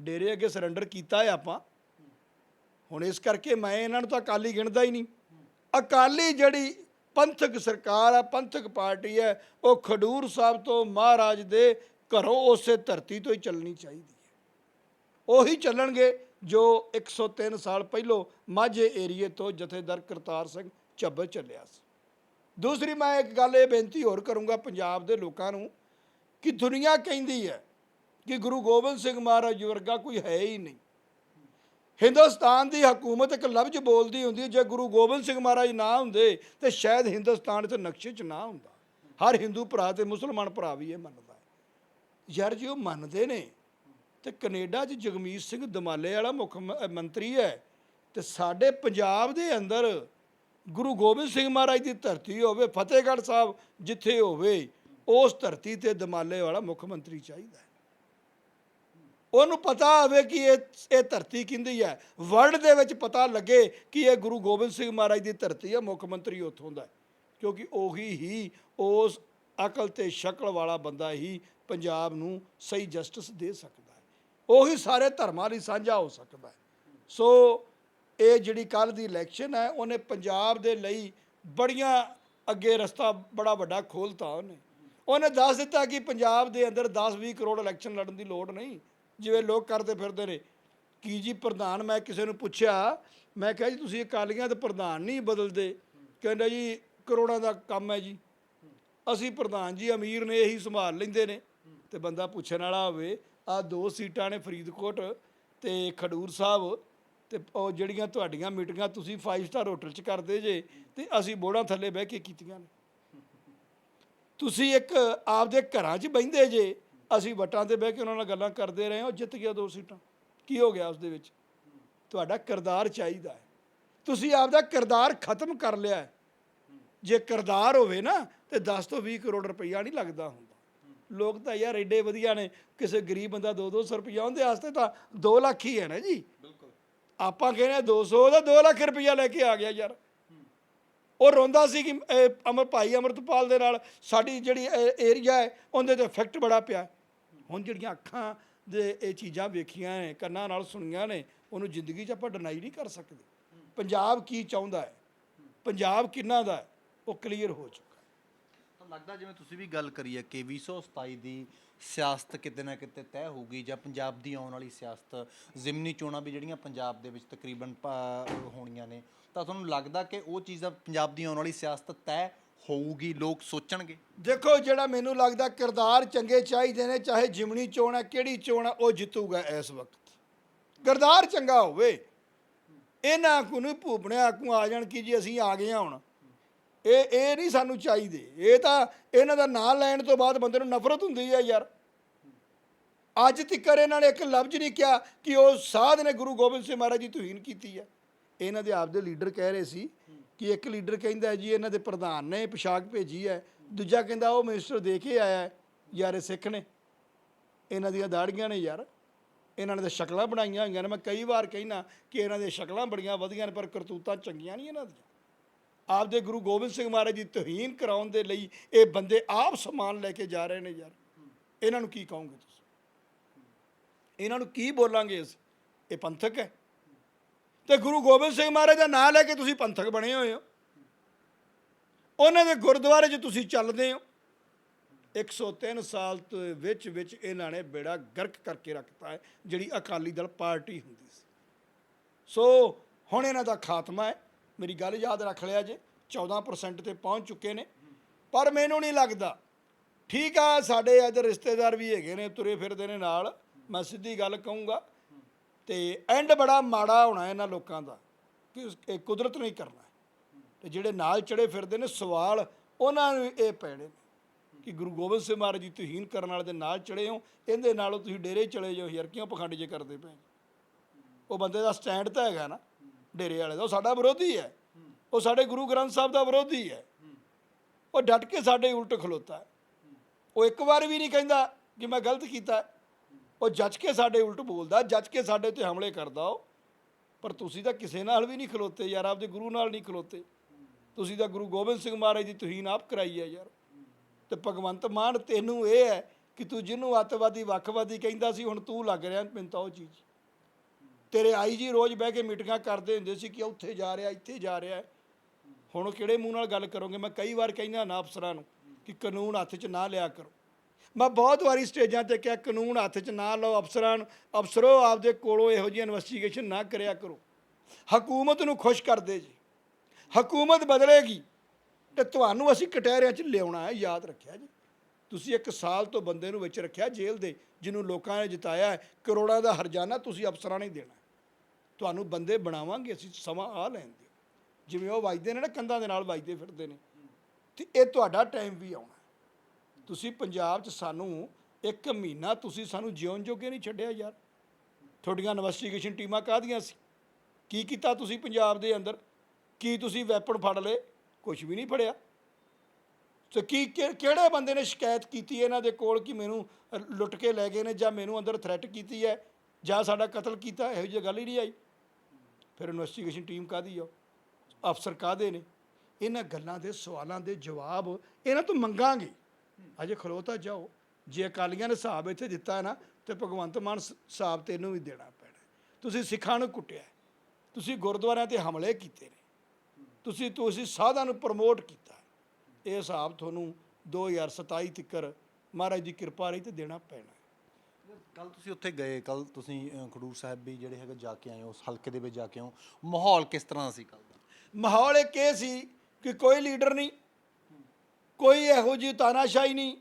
ਡੇਰੇ ਅੱਗੇ ਸਰੈਂਡਰ ਕੀਤਾ ਹੈ ਆਪਾਂ। ਹੁਣ ਇਸ ਕਰਕੇ ਮੈਂ ਇਹਨਾਂ ਨੂੰ ਤਾਂ ਅਕਾਲੀ ਗਿਣਦਾ ਹੀ ਨਹੀਂ। ਅਕਾਲੀ ਜਿਹੜੀ ਪੰਥਕ ਸਰਕਾਰ ਹੈ ਪੰਥਕ ਪਾਰਟੀ ਹੈ, ਉਹ ਖਡੂਰ ਸਾਹਿਬ ਤੋਂ ਮਹਾਰਾਜ ਦੇ ਘਰੋਂ ਉਸੇ ਧਰਤੀ ਤੋਂ ਹੀ ਚੱਲਣੀ ਚਾਹੀਦੀ ਹੈ। ਉਹੀ ਚੱਲਣਗੇ ਜੋ 103 ਸਾਲ ਪਹਿਲੋਂ ਮਾਝੇ ਏਰੀਏ ਤੋਂ ਜਥੇਦਾਰ ਕਰਤਾਰ ਸਿੰਘ ਚੱਬਰ ਚੱਲਿਆ ਸੀ। ਦੂਸਰੀ ਮੈਂ ਇੱਕ ਗੱਲ ਇਹ ਬੇਨਤੀ ਹੋਰ ਕਰੂੰਗਾ ਪੰਜਾਬ ਦੇ ਲੋਕਾਂ ਨੂੰ ਕਿ ਦੁਨੀਆ ਕਹਿੰਦੀ ਹੈ ਕਿ ਗੁਰੂ ਗੋਬਿੰਦ ਸਿੰਘ ਮਹਾਰਾਜ ਵਰਗਾ ਕੋਈ ਹੈ ਹੀ ਨਹੀਂ। ਹਿੰਦੁਸਤਾਨ ਦੀ ਹਕੂਮਤ ਇੱਕ ਲਫ਼ਜ਼ ਬੋਲਦੀ ਹੁੰਦੀ ਜੇ ਗੁਰੂ ਗੋਬਿੰਦ ਸਿੰਘ ਮਹਾਰਾਜ ਨਾ ਹੁੰਦੇ ਤੇ ਸ਼ਾਇਦ ਹਿੰਦੁਸਤਾਨ ਤੇ ਨਕਸ਼ੇ 'ਚ ਨਾ ਹੁੰਦਾ। ਹਰ ਹਿੰਦੂ ਭਰਾ ਤੇ ਮੁਸਲਮਾਨ ਭਰਾ ਵੀ ਇਹ ਮੰਨਦਾ ਹੈ। ਯਾਰ ਜੀ, ਉਹ ਮੰਨਦੇ ਨੇ ਤੇ ਕੈਨੇਡਾ 'ਚ ਜਗਮੀਤ ਸਿੰਘ ਦਮਾਲੇ ਵਾਲਾ ਮੁੱਖ ਮੰਤਰੀ ਹੈ ਤੇ ਸਾਡੇ ਪੰਜਾਬ ਦੇ ਅੰਦਰ ਗੁਰੂ ਗੋਬਿੰਦ ਸਿੰਘ ਮਹਾਰਾਜ ਦੀ ਧਰਤੀ ਹੋਵੇ, ਫਤਿਹਗੜ੍ਹ ਸਾਹਿਬ ਜਿੱਥੇ ਹੋਵੇ, ਉਸ ਧਰਤੀ ਤੇ ਦਮਾਲੇ ਵਾਲਾ ਮੁੱਖ ਮੰਤਰੀ ਚਾਹੀਦਾ ਉਹਨੂੰ ਪਤਾ ਹੋਵੇ ਕਿ ਇਹ ਇਹ ਧਰਤੀ ਕਿੰਦੀ ਹੈ। ਵਰਲਡ ਦੇ ਵਿੱਚ ਪਤਾ ਲੱਗੇ ਕਿ ਇਹ ਗੁਰੂ ਗੋਬਿੰਦ ਸਿੰਘ ਮਹਾਰਾਜ ਦੀ ਧਰਤੀ ਹੈ, ਮੁੱਖ ਮੰਤਰੀ ਉੱਥੋਂ ਦਾ ਕਿਉਂਕਿ ਉਹੀ ਹੀ ਉਸ ਅਕਲ ਤੇ ਸ਼ਕਲ ਵਾਲਾ ਬੰਦਾ ਹੀ ਪੰਜਾਬ ਨੂੰ ਸਹੀ ਜਸਟਿਸ ਦੇ ਸਕਦਾ ਹੈ। ਉਹੀ ਸਾਰੇ ਧਰਮਾਂ ਲਈ ਸਾਂਝਾ ਹੋ ਸਕਦਾ ਹੈ। ਸੋ ਇਹ ਜਿਹੜੀ ਕੱਲ ਦੀ ਇਲੈਕਸ਼ਨ ਹੈ, ਉਹਨੇ ਪੰਜਾਬ ਦੇ ਲਈ ਬੜੀਆਂ ਅੱਗੇ ਰਸਤਾ ਬੜਾ ਵੱਡਾ ਖੋਲਤਾ ਉਹਨੇ। ਉਹਨੇ ਦੱਸ ਦਿੱਤਾ ਕਿ ਪੰਜਾਬ ਦੇ ਅੰਦਰ 10-20 ਕਰੋੜ ਇਲੈਕਸ਼ਨ ਲੜਨ ਦੀ ਲੋੜ ਨਹੀਂ। ਜਿਵੇਂ ਲੋਕ ਕਰਦੇ ਫਿਰਦੇ ਨੇ, ਕੀ ਜੀ ਪ੍ਰਧਾਨ, ਮੈਂ ਕਿਸੇ ਨੂੰ ਪੁੱਛਿਆ, ਮੈਂ ਕਿਹਾ ਜੀ, ਤੁਸੀਂ ਅਕਾਲੀਆਂ ਦੇ ਪ੍ਰਧਾਨ ਨਹੀਂ ਬਦਲਦੇ? ਕਹਿੰਦਾ ਜੀ, ਕਰੋੜਾਂ ਦਾ ਕੰਮ ਹੈ ਜੀ। ਅਸੀਂ ਪ੍ਰਧਾਨ ਜੀ, ਅਮੀਰ ਨੇ ਇਹੀ ਸੰਭਾਲ ਲੈਂਦੇ ਨੇ। ਤੇ ਬੰਦਾ ਪੁੱਛਣ ਵਾਲਾ ਹੋਵੇ ਆ ਦੋ ਸੀਟਾਂ ਨੇ ਫਰੀਦਕੋਟ ਤੇ ਖਡੂਰ ਸਾਹਿਬ ਤੇ ਉਹ ਜਿਹੜੀਆਂ ਤੁਹਾਡੀਆਂ ਮੀਟਿੰਗਾਂ ਤੁਸੀਂ 5 ਸਟਾਰ ਹੋਟਲ 'ਚ ਕਰਦੇ ਜੇ, ਤੇ ਅਸੀਂ ਬੋੜਾਂ ਥੱਲੇ ਬਹਿ ਕੇ ਕੀਤੀਆਂ ਨੇ। ਤੁਸੀਂ ਇੱਕ ਆਪਦੇ ਘਰਾਂ 'ਚ ਬਹਿੰਦੇ ਜੇ, ਅਸੀਂ ਵਟਾਂ ਤੇ ਬਹਿ ਕੇ ਉਹਨਾਂ ਨਾਲ ਗੱਲਾਂ ਕਰਦੇ ਰਹੇ ਹਾਂ ਜਿੱਤ ਗਿਆ ਦੋ ਸੀਟਾਂ। ਕੀ ਹੋ ਗਿਆ ਉਸ ਦੇ ਵਿੱਚ? ਤੁਹਾਡਾ ਕਿਰਦਾਰ ਚਾਹੀਦਾ ਹੈ। ਤੁਸੀਂ ਆਪਦਾ ਕਿਰਦਾਰ ਖਤਮ ਕਰ ਲਿਆ ਜੇ ਕਿਰਦਾਰ ਹੋਵੇ ਨਾ, ਤੇ 10 ਤੋਂ 20 ਕਰੋੜ ਰੁਪਈਆ ਨਹੀਂ ਲੱਗਦਾ ਹੁੰਦਾ। ਲੋਕ ਤਾਂ ਯਾਰ ਐਡੇ ਵਧੀਆ ਨੇ, ਕਿਸੇ ਗਰੀਬ ਬੰਦਾ 2-200 ਰੁਪਈਆ ਉਹਦੇ ਵਾਸਤੇ ਤਾਂ 2 ਲੱਖ ਹੀ ਹੈ ਨਾ ਜੀ। ਆਪਾਂ ਕਹਿੰਦੇ ਹਾਂ 200 ਦਾ 2 ਲੱਖ ਰੁਪਈਆ ਲੈ ਕੇ ਆ ਗਿਆ ਯਾਰ। ਉਹ ਰੋਂਦਾ ਸੀ ਕਿ ਅਮਰ ਭਾਈ ਅਮਰਤਪਾਲ ਦੇ ਨਾਲ ਸਾਡੀ ਜਿਹੜੀ ਏਰੀਆ ਹੈ ਉਹਦੇ ਤੇ ਇਫੈਕਟ ਬੜਾ ਪਿਆ। ਹੁਣ ਜਿਹੜੀਆਂ ਅੱਖਾਂ ਦੇ ਇਹ ਚੀਜ਼ਾਂ ਵੇਖੀਆਂ ਨੇ ਕੰਨਾਂ ਨਾਲ ਸੁਣੀਆਂ ਨੇ ਉਹਨੂੰ ਜ਼ਿੰਦਗੀ 'ਚ ਆਪਾਂ ਡਿਨਾਈ ਨਹੀਂ ਕਰ ਸਕਦੇ। ਪੰਜਾਬ ਕੀ ਚਾਹੁੰਦਾ ਹੈ? ਪੰਜਾਬ ਕਿੰਨਾ ਦਾ ਉਹ ਕਲੀਅਰ ਹੋ ਚੁੱਕਾ।
ਲੱਗਦਾ ਜਿਵੇਂ ਤੁਸੀਂ ਵੀ ਗੱਲ ਕਰੀ ਹੈ ਕਿ 2027 ਦੀ ਸਿਆਸਤ ਕਿਤੇ ਨਾ ਕਿਤੇ ਤੈਅ ਹੋਊਗੀ ਜਾਂ ਪੰਜਾਬ ਦੀ ਆਉਣ ਵਾਲੀ ਸਿਆਸਤ, ਜ਼ਿਮਨੀ ਚੋਣਾਂ ਵੀ ਜਿਹੜੀਆਂ ਪੰਜਾਬ ਦੇ ਵਿੱਚ ਤਕਰੀਬਨ ਪ- ਹੋਣੀਆਂ ਨੇ, ਤਾਂ ਤੁਹਾਨੂੰ ਲੱਗਦਾ ਕਿ ਉਹ ਚੀਜ਼ਾਂ ਪੰਜਾਬ ਦੀ ਆਉਣ ਵਾਲੀ ਸਿਆਸਤ ਤੈਅ ਹੋਊਗੀ, ਲੋਕ ਸੋਚਣਗੇ?
ਦੇਖੋ, ਜਿਹੜਾ ਮੈਨੂੰ ਲੱਗਦਾ ਕਿਰਦਾਰ ਚੰਗੇ ਚਾਹੀਦੇ ਨੇ, ਚਾਹੇ ਜਿਮਣੀ ਚੋਣ ਹੈ, ਕਿਹੜੀ ਚੋਣ ਹੈ, ਉਹ ਜਿੱਤੂਗਾ ਇਸ ਵਕਤ। ਕਿਰਦਾਰ ਚੰਗਾ ਹੋਵੇ, ਇਹਨਾਂ ਕੋ ਨੂੰ ਭੂਪਣਿਆ ਕੋ ਆ ਜਾਣ ਕਿ ਜੀ ਅਸੀਂ ਆ ਗਏ ਹਾਂ ਹੁਣ। ਇਹ ਇਹ ਨਹੀਂ ਸਾਨੂੰ ਚਾਹੀਦੇ। ਇਹ ਤਾਂ ਇਹਨਾਂ ਦਾ ਨਾਂ ਲੈਣ ਤੋਂ ਬਾਅਦ ਬੰਦੇ ਨੂੰ ਨਫ਼ਰਤ ਹੁੰਦੀ ਹੈ ਯਾਰ। ਅੱਜ ਤੱਕਰ ਇਹਨਾਂ ਨੇ ਇੱਕ ਲਫ਼ਜ਼ ਨਹੀਂ ਕਿਹਾ ਕਿ ਉਹ ਸਾਧ ਨੇ ਗੁਰੂ ਗੋਬਿੰਦ ਸਿੰਘ ਮਹਾਰਾਜ ਜੀ ਤੋਹੀਨ ਕੀਤੀ ਹੈ ਇਹਨਾਂ ਦੇ ਆਪਦੇ ਲੀਡਰ ਕਹਿ ਰਹੇ ਸੀ ਕਿ ਇੱਕ ਲੀਡਰ ਕਹਿੰਦਾ ਜੀ, ਇਹਨਾਂ ਦੇ ਪ੍ਰਧਾਨ ਨੇ ਪੋਸ਼ਾਕ ਭੇਜੀ ਹੈ ਦੂਜਾ ਕਹਿੰਦਾ ਉਹ ਮਿਨਿਸਟਰ ਦੇ ਕੇ ਆਇਆ ਯਾਰ ਇਹ ਸਿੱਖ ਨੇ। ਇਹਨਾਂ ਦੀਆਂ ਦਾੜੀਆਂ ਨੇ ਯਾਰ। ਇਹਨਾਂ ਨੇ ਤਾਂ ਸ਼ਕਲਾਂ ਬਣਾਈਆਂ ਹੋਈਆਂ ਨੇ। ਮੈਂ ਕਈ ਵਾਰ ਕਹਿਣਾ ਕਿ ਇਹਨਾਂ ਦੀਆਂ ਸ਼ਕਲਾਂ ਬੜੀਆਂ ਵਧੀਆਂ ਨੇ, ਪਰ ਕਰਤੂਤਾਂ ਚੰਗੀਆਂ ਨਹੀਂ ਇਹਨਾਂ ਦੀਆਂ। ਆਪਦੇ ਗੁਰੂ ਗੋਬਿੰਦ ਸਿੰਘ ਮਹਾਰਾਜ ਦੀ ਤੋਹੀਨ ਕਰਾਉਣ ਦੇ ਲਈ ਇਹ ਬੰਦੇ ਆਪ ਸਮਾਨ ਲੈ ਕੇ ਜਾ ਰਹੇ ਨੇ ਯਾਰ। ਇਹਨਾਂ ਨੂੰ ਕੀ ਕਹੋਗੇ ਤੁਸੀਂ? ਇਹਨਾਂ ਨੂੰ ਕੀ ਬੋਲਾਂਗੇ ਅਸੀਂ? ਇਹ ਪੰਥਕ ਹੈ। ਤੇ ਗੁਰੂ ਗੋਬਿੰਦ ਸਿੰਘ ਮਹਾਰਾਜ ਦਾ ਨਾਮ ਲੈ ਕੇ ਤੁਸੀਂ ਪੰਥਕ ਬਣੇ ਹੋਏ ਹੋ। ਉਹਨਾਂ ਦੇ ਗੁਰਦੁਆਰੇ 'ਚ ਤੁਸੀਂ ਚੱਲਦੇ ਹੋ। 103 ਸਾਲ ਤੋਂ ਵਿੱਚ ਵਿੱਚ ਇਹਨਾਂ ਨੇ ਬੇੜਾ ਗਰਕ ਕਰਕੇ ਰੱਖਤਾ ਹੈ, ਜਿਹੜੀ ਅਕਾਲੀ ਦਲ ਪਾਰਟੀ ਹੁੰਦੀ ਸੀ। ਸੋ ਹੁਣ ਇਹਨਾਂ ਦਾ ਖਾਤਮਾ ਹੈ। ਮੇਰੀ ਗੱਲ ਯਾਦ ਰੱਖ ਲਿਆ ਜੇ 14% ਤੇ ਪਹੁੰਚ ਚੁੱਕੇ ਨੇ। ਪਰ ਮੈਨੂੰ ਨਹੀਂ ਲੱਗਦਾ। ਠੀਕ ਆ, ਸਾਡੇ ਇੱਧਰ ਰਿਸ਼ਤੇਦਾਰ ਵੀ ਹੈਗੇ ਨੇ, ਤੁਰੇ ਫਿਰਦੇ ਨੇ ਨਾਲ। ਮੈਂ ਸਿੱਧੀ ਗੱਲ ਕਹੂੰਗਾ। ਤੇ ਐਂਡ ਬੜਾ ਮਾੜਾ ਹੋਣਾ ਇਹਨਾਂ ਲੋਕਾਂ ਦਾ, ਕਿ ਇਹ ਕੁਦਰਤ ਨਹੀਂ ਕਰਨਾ। ਤੇ ਜਿਹੜੇ ਨਾਲ ਚੜੇ ਫਿਰਦੇ ਨੇ, ਸਵਾਲ ਉਹਨਾਂ ਨੂੰ ਇਹ ਪੈਣੇ ਨੇ, ਕਿ ਗੁਰੂ ਗੋਬਿੰਦ ਸਿੰਘ ਮਹਾਰਾਜ ਜੀ ਤੋਹੀਨ ਕਰਨ ਵਾਲੇ ਦੇ ਨਾਲ ਚੜੇ ਹੋ, ਇਹਦੇ ਨਾਲੋਂ ਤੁਸੀਂ ਡੇਰੇ ਚਲੇ ਜਾਓ ਯਾਰ, ਕਿਉਂ ਪਖੰਡ ਜੇ ਕਰਦੇ ਪਏ ਉਹ ਬੰਦੇ ਦਾ ਸਟੈਂਡ ਤਾਂ ਹੈਗਾ ਨਾ। ਡੇਰੇ ਵਾਲੇ ਦਾ, ਉਹ ਸਾਡਾ ਵਿਰੋਧੀ ਹੈ। ਉਹ ਸਾਡੇ ਗੁਰੂ ਗ੍ਰੰਥ ਸਾਹਿਬ ਦਾ ਵਿਰੋਧੀ ਹੈ। ਉਹ ਡਟ ਕੇ ਸਾਡੇ ਉਲਟ ਖਲੋਤਾ ਉਹ ਇੱਕ ਵਾਰ ਵੀ ਨਹੀਂ ਕਹਿੰਦਾ ਕਿ ਮੈਂ ਗਲਤ ਕੀਤਾ ਉਹ ਜੱਜ ਕੇ ਸਾਡੇ ਉਲਟ ਬੋਲਦਾ, ਜੱਜ ਕੇ ਸਾਡੇ ਤੇ ਹਮਲੇ ਕਰਦਾ ਉਹ। ਪਰ ਤੁਸੀਂ ਤਾਂ ਕਿਸੇ ਨਾਲ ਵੀ ਨਹੀਂ ਖਲੋਤੇ ਯਾਰ, ਆਪਦੇ ਗੁਰੂ ਨਾਲ ਨਹੀਂ ਖਲੋਤੇ। ਤੁਸੀਂ ਤਾਂ ਗੁਰੂ ਗੋਬਿੰਦ ਸਿੰਘ ਮਹਾਰਾਜ ਦੀ ਤੁਹੀਨ ਆਪ ਕਰਾਈ ਹੈ ਯਾਰ। ਤੇ ਭਗਵੰਤ ਮਾਨ ਤੈਨੂੰ ਇਹ ਹੈ ਕਿ ਤੂੰ ਜਿਹਨੂੰ ਅੱਤਵਾਦੀ, ਵੱਖਵਾਦੀ ਕਹਿੰਦਾ ਸੀ, ਹੁਣ ਤੂੰ ਲੱਗ ਰਿਹਾ, ਮੈਨੂੰ ਤਾਂ ਉਹ ਚੀਜ਼। ਤੇਰੇ ਆਈ ਜੀ ਰੋਜ਼ ਬਹਿ ਕੇ ਮੀਟਿੰਗਾਂ ਕਰਦੇ ਹੁੰਦੇ ਸੀ ਕਿ ਉੱਥੇ ਜਾ ਰਿਹਾ, ਇੱਥੇ ਜਾ ਰਿਹਾ। ਹੁਣ ਕਿਹੜੇ ਮੂੰਹ ਨਾਲ ਗੱਲ ਕਰੋਗੇ? ਮੈਂ ਕਈ ਵਾਰ ਕਹਿੰਦਾ ਨਾ ਅਫਸਰਾਂ ਨੂੰ ਕਿ ਕਾਨੂੰਨ ਹੱਥ 'ਚ ਨਾ ਲਿਆ ਕਰੋ। ਮੈਂ ਬਹੁਤ ਵਾਰੀ ਸਟੇਜਾਂ ਤੇ ਕਿਹਾ, ਕਾਨੂੰਨ ਹੱਥ 'ਚ ਨਾ ਲਓ ਅਫਸਰਾਂ ਨੂੰ। ਅਫਸਰੋ ਆਪਦੇ ਕੋਲੋਂ ਇਹੋ ਜਿਹੀ ਇਨਵੈਸਟੀਗੇਸ਼ਨ ਨਾ ਕਰਿਆ ਕਰੋ। ਹਕੂਮਤ ਨੂੰ ਖੁਸ਼ ਕਰਦੇ ਜੀ। ਹਕੂਮਤ ਬਦਲੇਗੀ। ਤੇ ਤੁਹਾਨੂੰ ਅਸੀਂ ਕਟਹਿਰਿਆਂ 'ਚ ਲਿਆਉਣਾ ਹੈ, ਯਾਦ ਰੱਖਿਆ ਜੀ। ਤੁਸੀਂ ਇੱਕ ਸਾਲ ਤੋਂ ਬੰਦੇ ਨੂੰ ਵਿੱਚ ਰੱਖਿਆ ਜੇਲ੍ਹ ਦੇ, ਜਿਹਨੂੰ ਲੋਕਾਂ ਨੇ ਜਿਤਾਇਆ ਹੈ। ਕਰੋੜਾਂ ਦਾ ਹਰਜਾਨਾ ਤੁਸੀਂ ਅਫਸਰਾਂ ਨੇ ਦੇਣਾ ਤੁਹਾਨੂੰ ਬੰਦੇ ਬਣਾਵਾਂਗੇ, ਅਸੀਂ ਸਮਾਂ ਆ ਲੈਣ ਦਿਓ ਜਿਵੇਂ ਉਹ ਵੱਜਦੇ ਨੇ ਨਾ, ਕੰਧਾਂ ਦੇ ਨਾਲ ਵੱਜਦੇ ਫਿਰਦੇ ਨੇ। ਤੇ ਇਹ ਤੁਹਾਡਾ ਟਾਈਮ ਵੀ ਆਉਣਾ। ਤੁਸੀਂ ਪੰਜਾਬ 'ਚ ਸਾਨੂੰ ਇੱਕ ਮਹੀਨਾ ਤੁਸੀਂ ਸਾਨੂੰ ਜਿਉਣ ਜੋਗੇ ਨਹੀਂ ਛੱਡਿਆ ਯਾਰ। ਤੁਹਾਡੀਆਂ ਇਨਵੈਸਟੀਗੇਸ਼ਨ ਟੀਮਾਂ ਕਾਹਦੀਆਂ ਸੀ? ਕੀ ਕੀਤਾ ਤੁਸੀਂ ਪੰਜਾਬ ਦੇ ਅੰਦਰ? ਕੀ ਤੁਸੀਂ ਵੈਪਨ ਫੜ ਲਏ? ਕੁਝ ਵੀ ਨਹੀਂ ਫੜਿਆ। ਤੇ ਕੀ ਕਿਹੜੇ ਬੰਦੇ ਨੇ ਸ਼ਿਕਾਇਤ ਕੀਤੀ ਇਹਨਾਂ ਦੇ ਕੋਲ ਕਿ ਮੈਨੂੰ ਲੁੱਟ ਕੇ ਲੈ ਗਏ ਨੇ ਜਾਂ ਮੈਨੂੰ ਅੰਦਰ ਥ੍ਰੈਟ ਕੀਤੀ ਹੈ ਜਾਂ ਸਾਡਾ ਕਤਲ ਕੀਤਾ? ਇਹੋ ਜਿਹੀ ਗੱਲ ਹੀ ਨਹੀਂ ਆਈ। ਫਿਰ ਇਨਵੈਸਟੀਗੇਸ਼ਨ ਟੀਮ ਕਾਦੀ ਆ? ਅਫਸਰ ਕਾਦੇ ਨੇ? ਇਹਨਾਂ ਗੱਲਾਂ ਦੇ, ਸਵਾਲਾਂ ਦੇ ਜਵਾਬ ਇਹਨਾਂ ਤੋਂ ਮੰਗਾਂਗੇ। ਅਜੇ ਖਲੋਤਾ ਜਾਓ। ਜੇ ਅਕਾਲੀਆਂ ਨੇ ਹਿਸਾਬ ਇੱਥੇ ਦਿੱਤਾ ਨਾ, ਤੇ ਭਗਵੰਤ ਮਾਨ ਸ- ਹਿਸਾਬ ਤੈਨੂੰ ਵੀ ਦੇਣਾ ਪੈਣਾ। ਤੁਸੀਂ ਸਿੱਖਾਂ ਨੂੰ ਕੁੱਟਿਆ। ਤੁਸੀਂ ਗੁਰਦੁਆਰਿਆਂ ਤੇ ਹਮਲੇ ਕੀਤੇ ਨੇ। ਤੁਸੀਂ ਤੁਸੀਂ ਸਾਧਾਂ ਨੂੰ ਪ੍ਰਮੋਟ ਕੀਤਾ। ਇਹ ਹਿਸਾਬ ਤੁਹਾਨੂੰ 2027 ਤੱਕ ਮਹਾਰਾਜ ਦੀ ਕਿਰਪਾ ਰਹੀ ਤੇ ਦੇਣਾ ਪੈਣਾ।
ਕੱਲ ਤੁਸੀਂ ਉੱਥੇ ਗਏ ਕੱਲ ਤੁਸੀਂ ਅ, ਖਡੂਰ ਸਾਹਿਬ ਵੀ ਜਿਹੜੇ ਹੈਗੇ ਜਾ ਕੇ ਆਏ ਹੋ ਉਸ ਹਲਕੇ ਦੇ ਵਿੱਚ ਜਾ ਕੇ ਆਏ ਹੋ। ਮਾਹੌਲ ਕਿਸ ਤਰ੍ਹਾਂ ਦਾ ਸੀ ਕੱਲ ਦਾ?
ਮਾਹੌਲ ਇੱਕ ਇਹ ਸੀ ਕਿ ਕੋਈ ਲੀਡਰ ਨਹੀਂ ਕੋਈ ਇਹੋ ਜਿਹੀ ਤਾਨਾਸ਼ਾਹੀ ਨਹੀਂ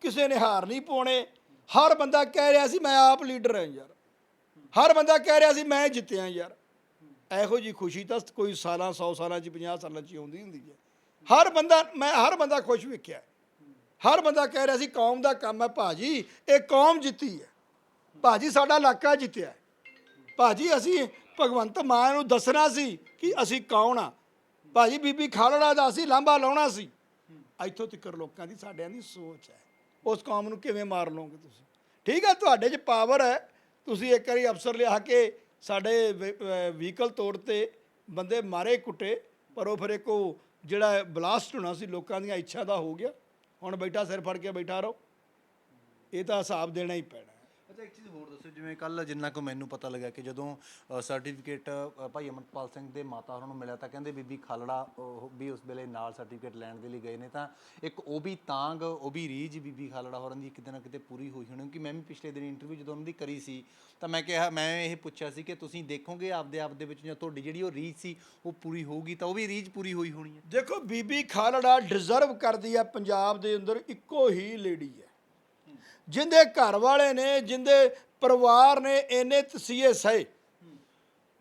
ਕਿਸੇ ਨੇ ਹਾਰ ਨਹੀਂ ਪਾਉਣੇ। ਹਰ ਬੰਦਾ ਕਹਿ ਰਿਹਾ ਸੀ ਮੈਂ ਆਪ ਲੀਡਰ ਹਾਂ ਯਾਰ। ਹਰ ਬੰਦਾ ਕਹਿ ਰਿਹਾ ਸੀ ਮੈਂ ਜਿੱਤਿਆ ਯਾਰ। ਇਹੋ ਜੀ ਖੁਸ਼ੀ ਤਾਂ ਕੋਈ ਸਾਲਾਂ 100 ਸਾਲਾਂ ਚ 50 ਸਾਲਾਂ ਚ ਹੀ ਆਉਂਦੀ ਹੁੰਦੀ ਹੈ। ਹਰ ਬੰਦਾ ਮੈਂ ਹਰ ਬੰਦਾ ਖੁਸ਼ ਵੇਖਿਆ। ਹਰ ਬੰਦਾ ਕਹਿ ਰਿਹਾ ਸੀ ਕੌਮ ਦਾ ਕੰਮ ਹੈ ਭਾਜੀ ਇਹ ਕੌਮ ਜਿੱਤੀ ਹੈ। ਭਾਜੀ ਸਾਡਾ ਇਲਾਕਾ ਜਿੱਤਿਆ। ਹੈ। ਭਾਜੀ ਅਸੀਂ ਭਗਵੰਤ ਮਾਨ ਨੂੰ ਦੱਸਣਾ ਸੀ ਕਿ ਅਸੀਂ ਕੌਣ ਆ। ਭਾਜੀ ਬੀਬੀ ਖਾਲੜਾ ਦਾ ਅਸੀਂ ਲਾਂਭਾ ਲਾਉਣਾ ਸੀ। ਇੱਥੋਂ ਤੱਕ ਲੋਕਾਂ ਦੀ ਸਾਡਿਆਂ ਦੀ ਸੋਚ ਹੈ। ਉਸ ਕੌਮ ਨੂੰ ਕਿਵੇਂ ਮਾਰ ਲਓਗੇ ਤੁਸੀਂ? ਠੀਕ ਹੈ ਤੁਹਾਡੇ 'ਚ ਪਾਵਰ ਹੈ। ਤੁਸੀਂ ਇੱਕ ਵਾਰੀ ਅਫਸਰ ਲਿਆ ਕੇ ਸਾਡੇ ਵਹੀਕਲ ਤੋੜ ਤੇ ਬੰਦੇ ਮਾਰੇ ਕੁੱਟੇ, ਪਰ ਉਹ ਫਿਰ ਇੱਕ ਉਹ ਜਿਹੜਾ ਬਲਾਸਟ ਹੋਣਾ ਸੀ ਲੋਕਾਂ ਦੀਆਂ ਇੱਛਾ ਦਾ ਹੋ ਗਿਆ। ਹੁਣ ਬੈਠਾ ਸਿਰ ਫੜ ਕੇ ਬੈਠਾ ਰਹੋ। ਇਹ ਤਾਂ ਹਿਸਾਬ ਦੇਣਾ ਹੀ ਪੈਣਾ।
ਅੱਛਾ, ਇੱਕ ਚੀਜ਼ ਹੋਰ ਦੱਸੋ, ਜਿਵੇਂ ਕੱਲ ਜਿੰਨਾ ਕੁ ਮੈਨੂੰ ਪਤਾ ਲੱਗਾ ਕਿ ਜਦੋਂ ਸਰਟੀਫਿਕੇਟ ਭਾਈ ਅਮਰਪਾਲ ਸਿੰਘ ਦੇ ਮਾਤਾ ਹੋਰਾਂ ਨੂੰ ਮਿਲਿਆ ਤਾਂ ਕਹਿੰਦੇ ਬੀਬੀ ਖਾਲੜਾ, ਉਹ ਵੀ ਉਸ ਵੇਲੇ ਨਾਲ ਸਰਟੀਫਿਕੇਟ ਲੈਣ ਦੇ ਲਈ ਗਏ ਨੇ ਤਾਂ ਇੱਕ ਉਹ ਵੀ ਤਾਂਗ, ਉਹ ਵੀ ਰੀਝ ਬੀਬੀ ਖਾਲੜਾ ਹੋਰਾਂ ਦੀ ਕਿਤੇ ਨਾ ਕਿਤੇ ਪੂਰੀ ਹੋਈ ਹੋਣੀ ਕਿ ਮੈਂ ਵੀ ਪਿਛਲੇ ਦਿਨ ਇੰਟਰਵਿਊ ਜਦੋਂ ਉਹਨਾਂ ਦੀ ਕਰੀ ਸੀ, ਤਾਂ ਮੈਂ ਕਿਹਾ, ਮੈਂ ਇਹ ਪੁੱਛਿਆ ਸੀ ਕਿ ਤੁਸੀਂ ਦੇਖੋਗੇ ਆਪਦੇ ਆਪ ਦੇ ਵਿੱਚ ਜਾਂ ਤੁਹਾਡੀ ਜਿਹੜੀ ਉਹ ਰੀਝ ਸੀ, ਉਹ ਪੂਰੀ ਹੋਊਗੀ ਤਾਂ ਉਹ ਵੀ ਰੀਝ ਪੂਰੀ ਹੋਈ ਹੋਣੀ ਹੈ?
ਦੇਖੋ, ਬੀਬੀ ਖਾਲੜਾ ਡਿਜ਼ਰਵ ਕਰਦੀ ਹੈ, ਪੰਜਾਬ ਦੇ ਅੰਦਰ ਇੱਕੋ ਹੀ ਲੇਡੀ ਹੈ। ਜਿੰਦੇ ਘਰ ਵਾਲੇ ਨੇ, ਜਿੰਦੇ ਪਰਿਵਾਰ ਨੇ ਇਹਨੇ ਤਸੀਹੇ ਸਹੇ।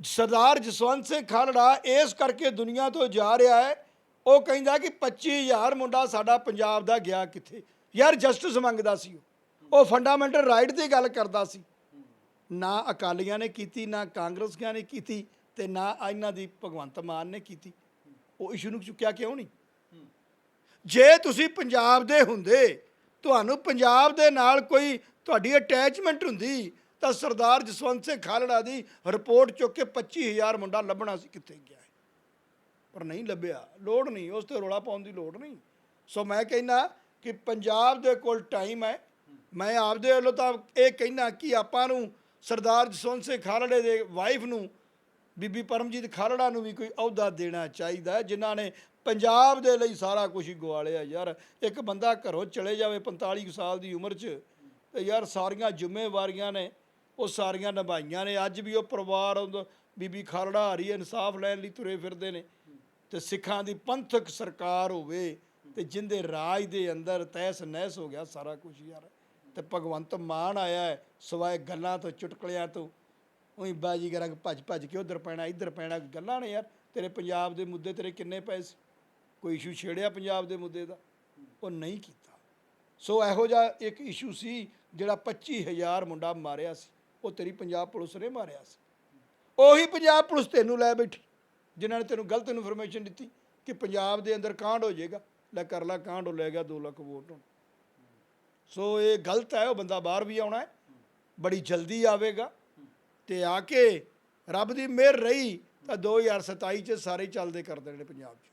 ਸਰਦਾਰ ਜਸਵੰਤ ਸਿੰਘ ਖਾਲੜਾ ਇਸ ਕਰਕੇ ਦੁਨੀਆ ਤੋਂ ਜਾ ਰਿਹਾ ਹੈ। ਉਹ ਕਹਿੰਦਾ ਕਿ 25000 ਮੁੰਡਾ ਸਾਡਾ ਪੰਜਾਬ ਦਾ ਗਿਆ ਕਿੱਥੇ? ਯਾਰ ਜਸਟਿਸ ਮੰਗਦਾ ਸੀ ਉਹ। ਉਹ ਫੰਡਾਮੈਂਟਲ ਰਾਈਟ ਦੀ ਗੱਲ ਕਰਦਾ ਸੀ। ਨਾ ਅਕਾਲੀਆਂ ਨੇ ਕੀਤੀ, ਨਾ ਕਾਂਗਰਸੀਆਂ ਨੇ ਕੀਤੀ ਤੇ ਨਾ ਇਹਨਾਂ ਦੀ ਭਗਵੰਤ ਮਾਨ ਨੇ ਕੀਤੀ। ਉਹ ਇਸ਼ੂ ਨੂੰ ਚੁੱਕਿਆ ਕਿਉਂ ਨਹੀਂ? ਜੇ ਤੁਸੀਂ ਪੰਜਾਬ ਦੇ ਹੁੰਦੇ ਤੁਹਾਨੂੰ ਪੰਜਾਬ ਦੇ ਨਾਲ ਕੋਈ ਤੁਹਾਡੀ ਅਟੈਚਮੈਂਟ ਹੁੰਦੀ ਤਾਂ ਸਰਦਾਰ ਜਸਵੰਤ ਸਿੰਘ ਖਾਲੜਾ ਦੀ ਰਿਪੋਰਟ ਚੁੱਕ ਕੇ 25000 ਮੁੰਡਾ ਲੱਭਣਾ ਸੀ ਕਿੱਥੇ ਗਿਆ ਪਰ ਨਹੀਂ ਲੱਭਿਆ ਲੋੜ ਨਹੀਂ ਉਸ ਤੇ ਰੋਲਾ ਪਾਉਣ ਦੀ ਲੋੜ ਨਹੀਂ। ਸੋ ਮੈਂ ਕਹਿੰਦਾ ਕਿ ਪੰਜਾਬ ਦੇ ਕੋਲ ਟਾਈਮ ਹੈ। ਮੈਂ ਆਪਦੇ ਵੱਲੋਂ ਤਾਂ ਇਹ ਕਹਿੰਦਾ ਕਿ ਆਪਾਂ ਨੂੰ ਸਰਦਾਰ ਜਸਵੰਤ ਸਿੰਘ ਖਾਲੜੇ ਦੇ ਵਾਈਫ ਨੂੰ ਬੀਬੀ ਪਰਮਜੀਤ ਖਾਲੜਾ ਨੂੰ ਵੀ ਕੋਈ ਅਹੁਦਾ ਦੇਣਾ ਚਾਹੀਦਾ ਹੈ, ਜਿਨ੍ਹਾਂ ਨੇ ਪੰਜਾਬ ਦੇ ਲਈ ਸਾਰਾ ਕੁਝ ਹੀ ਗਵਾਲਿਆ ਯਾਰ। ਇੱਕ ਬੰਦਾ ਘਰੋਂ ਚਲੇ ਜਾਵੇ 45 ਕੁ ਸਾਲ ਦੀ ਉਮਰ 'ਚ, ਤੇ ਯਾਰ ਸਾਰੀਆਂ ਜ਼ਿੰਮੇਵਾਰੀਆਂ ਨੇ, ਉਹ ਸਾਰੀਆਂ ਨਿਭਾਈਆਂ ਨੇ। ਅੱਜ ਵੀ ਉਹ ਪਰਿਵਾਰ ਬੀਬੀ ਖਾਲੜਾ ਹਰੀ ਇਨਸਾਫ ਲੈਣ ਲਈ ਤੁਰੇ ਫਿਰਦੇ ਨੇ। ਤੇ ਸਿੱਖਾਂ ਦੀ ਪੰਥਕ ਸਰਕਾਰ ਹੋਵੇ ਤੇ ਜਿੰਦੇ ਰਾਜ ਦੇ ਅੰਦਰ ਤੈਸ ਨਹਿਸ ਹੋ ਗਿਆ ਸਾਰਾ ਕੁਝ ਯਾਰ। ਤੇ ਭਗਵੰਤ ਮਾਨ ਆਇਆ ਹੈ, ਸਿਵਾਏ ਗੱਲਾਂ ਤੋਂ ਚੁਟਕਲਿਆਂ ਤੋਂ। ਉਹੀ ਬਾਜ਼ੀ ਕਰਾਂਗੇ ਭੱਜ ਭੱਜ ਕੇ ਉਧਰ ਪੈਣਾ, ਇੱਧਰ ਪੈਣਾ, ਗੱਲਾਂ ਨੇ ਯਾਰ। ਤੇਰੇ ਪੰਜਾਬ ਦੇ ਮੁੱਦੇ ਤੇਰੇ ਕਿੰਨੇ ਪਏ ਸੀ? ਕੋਈ ਇਸ਼ੂ ਛੇੜਿਆ ਪੰਜਾਬ ਦੇ ਮੁੱਦੇ ਦਾ, ਉਹ ਨਹੀਂ ਕੀਤਾ। ਸੋ ਇਹੋ ਜਿਹਾ ਇੱਕ ਇਸ਼ੂ ਸੀ ਜਿਹੜਾ 25000 ਮੁੰਡਾ ਮਾਰਿਆ ਸੀ। ਉਹ ਤੇਰੀ ਪੰਜਾਬ ਪੁਲਿਸ ਨੇ ਮਾਰਿਆ ਸੀ। ਉਹੀ ਪੰਜਾਬ ਪੁਲਿਸ ਤੈਨੂੰ ਲੈ ਬੈਠੀ, ਜਿਨ੍ਹਾਂ ਨੇ ਤੈਨੂੰ ਗਲਤ ਇਨਫੋਰਮੇਸ਼ਨ ਦਿੱਤੀ ਕਿ ਪੰਜਾਬ ਦੇ ਅੰਦਰ ਕਾਂਡ ਹੋ ਜਾਏਗਾ। ਲੈ ਕਰ ਲਾ ਕਾਂਡ ਹੋ ਲੈ 2 ਲੱਖ ਵੋਟ ਹੁਣ ਸੋ ਇਹ ਗਲਤ ਹੈ, ਉਹ ਬੰਦਾ ਬਾਹਰ ਵੀ ਆਉਣਾ ਹੈ, ਬੜੀ ਜਲਦੀ ਆਵੇਗਾ। ਤੇ ਆ ਕੇ ਰੱਬ ਦੀ ਮਿਹਰ ਰਹੀ ਤਾਂ 2027 ਚ ਸਾਰੇ ਚੱਲਦੇ ਕਰ ਦੇਣੇ ਪੰਜਾਬ 'ਚ।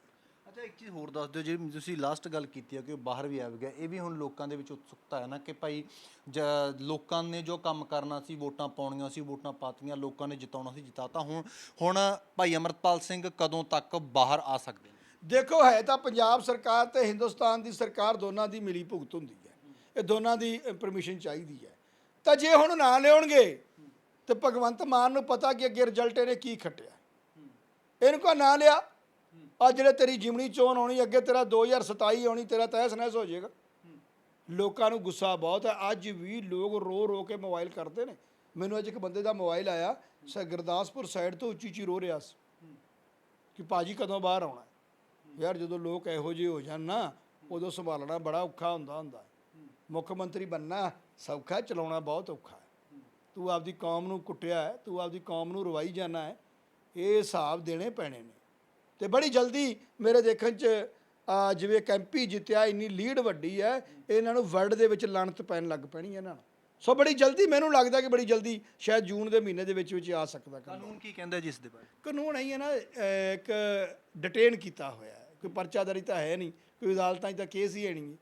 ਅੱਛਾ, ਇੱਕ ਚੀਜ਼ ਹੋਰ ਦੱਸ ਦਿਓ, ਜਿਹੜੀ ਤੁਸੀਂ ਲਾਸਟ ਗੱਲ ਕੀਤੀ ਹੈ ਕਿ ਉਹ ਬਾਹਰ ਵੀ ਆ ਗਿਆ। ਇਹ ਵੀ ਹੁਣ ਲੋਕਾਂ ਦੇ ਵਿੱਚ ਉਤਸੁਕਤਾ ਹੈ ਨਾ ਕਿ ਭਾਈ ਜ- ਲੋਕਾਂ ਨੇ ਜੋ ਕੰਮ ਕਰਨਾ ਸੀ, ਵੋਟਾਂ ਪਾਉਣੀਆਂ ਸੀ, ਵੋਟਾਂ ਪਾਤੀਆਂ, ਲੋਕਾਂ ਨੇ ਜਿਤਾਉਣਾ ਸੀ ਜਿਤਾਤਾ ਹੁਣ ਹੁਣ ਭਾਈ ਅਮਰਤਪਾਲ ਸਿੰਘ ਕਦੋਂ ਤੱਕ ਬਾਹਰ ਆ ਸਕਦੇ ਨੇ?
ਦੇਖੋ, ਹੈ ਤਾਂ ਪੰਜਾਬ ਸਰਕਾਰ ਤੇ ਹਿੰਦੁਸਤਾਨ ਦੀ ਸਰਕਾਰ ਦੋਨਾਂ ਦੀ ਮਿਲੀ ਭੁਗਤ ਹੁੰਦੀ ਹੈ। ਇਹ ਦੋਨਾਂ ਦੀ ਪਰਮਿਸ਼ਨ ਚਾਹੀਦੀ ਹੈ। ਤਾਂ ਜੇ ਹੁਣ ਨਾ ਲਿਆਉਣਗੇ, ਤੇ ਭਗਵੰਤ ਮਾਨ ਨੂੰ ਪਤਾ ਕਿ ਅੱਗੇ ਰਿਜ਼ਲਟ ਇਹਨੇ ਕੀ ਖੱਟਿਆ। ਇਹਨੂੰ ਕੋ ਨਾ ਲਿਆ। ਆ ਜਿਹੜੇ ਤੇਰੀ ਜਿਮਣੀ ਚੋਣ ਆਉਣੀ ਅੱਗੇ ਤੇਰਾ 2027 ਆਉਣੀ ਤੇਰਾ ਤਹਿਸ ਨਹਿਸ ਹੋ ਜਾਏਗਾ। ਲੋਕਾਂ ਨੂੰ ਗੁੱਸਾ ਬਹੁਤ ਹੈ। ਅੱਜ ਵੀ ਲੋਕ ਰੋ ਰੋ ਕੇ ਮੋਬਾਈਲ ਕਰਦੇ ਨੇ। ਮੈਨੂੰ ਅੱਜ ਇੱਕ ਬੰਦੇ ਦਾ ਮੋਬਾਈਲ ਆਇਆ। ਸ ਗੁਰਦਾਸਪੁਰ ਸਾਈਡ ਤੋਂ ਉੱਚੀ ਉੱਚੀ ਰੋ ਰਿਹਾ ਸੀ। ਕਿ ਭਾਜੀ ਕਦੋਂ ਬਾਹਰ ਆਉਣਾ ਯਾਰ ਜਦੋਂ ਲੋਕ ਇਹੋ ਜਿਹੇ ਹੋ ਜਾਣ ਨਾ, ਉਦੋਂ ਸੰਭਾਲਣਾ ਬੜਾ ਔਖਾ ਹੁੰਦਾ ਹੁੰਦਾ ਮੁੱਖ ਮੰਤਰੀ ਬੰਨਾ ਸੌਖਾ ਚਲਾਉਣਾ ਬਹੁਤ ਔਖਾ ਹੈ। ਤੂੰ ਆਪਦੀ ਕੌਮ ਨੂੰ ਕੁੱਟਿਆ ਹੈ, ਤੂੰ ਆਪਦੀ ਕੌਮ ਨੂੰ ਰਵਾਈ ਜਾਣਾ ਹੈ। ਇਹ ਹਿਸਾਬ ਦੇਣੇ ਪੈਣੇ ਨੇ। ਤੇ ਬੜੀ ਜਲਦੀ ਮੇਰੇ ਦੇਖਣ ਚ ਜਿਵੇਂ ਕੈਂਪੀ ਜਿੱਤਿਆ ਇੰਨੀ ਲੀਡ ਵੱਡੀ ਹੈ ਇਹਨਾਂ ਨੂੰ ਵਰਲਡ ਦੇ ਵਿੱਚ ਲਾਣਤ ਪੈਣ ਲੱਗ ਪੈਣੀ ਹੈ ਇਹਨਾਂ ਨੂੰ। ਸੋ ਬੜੀ ਜਲਦੀ ਮੈਨੂੰ ਲੱਗਦਾ ਕਿ ਬੜੀ ਜਲਦੀ ਸ਼ਾਇਦ ਜੂਨ ਦੇ ਮਹੀਨੇ ਦੇ ਵਿੱਚ ਵਿੱਚ ਆ ਸਕਦਾ
ਕਾਨੂੰਨ ਕੀ ਕਹਿੰਦਾ ਜਿਸ ਦੇ ਬਾਰੇ?
ਕਾਨੂੰਨ ਹੈ ਨਾ ਇੱਕ ਡਿਟੇਨ ਕੀਤਾ ਹੋਇਆ ਕੋਈ ਪਰਚਾਦਾਰੀ ਤਾਂ ਹੈ ਨਹੀਂ ਕੋਈ ਅਦਾਲਤਾਂ 'ਚ ਤਾਂ ਕੇਸ ਹੀ ਹੈ ਨਹੀਂ।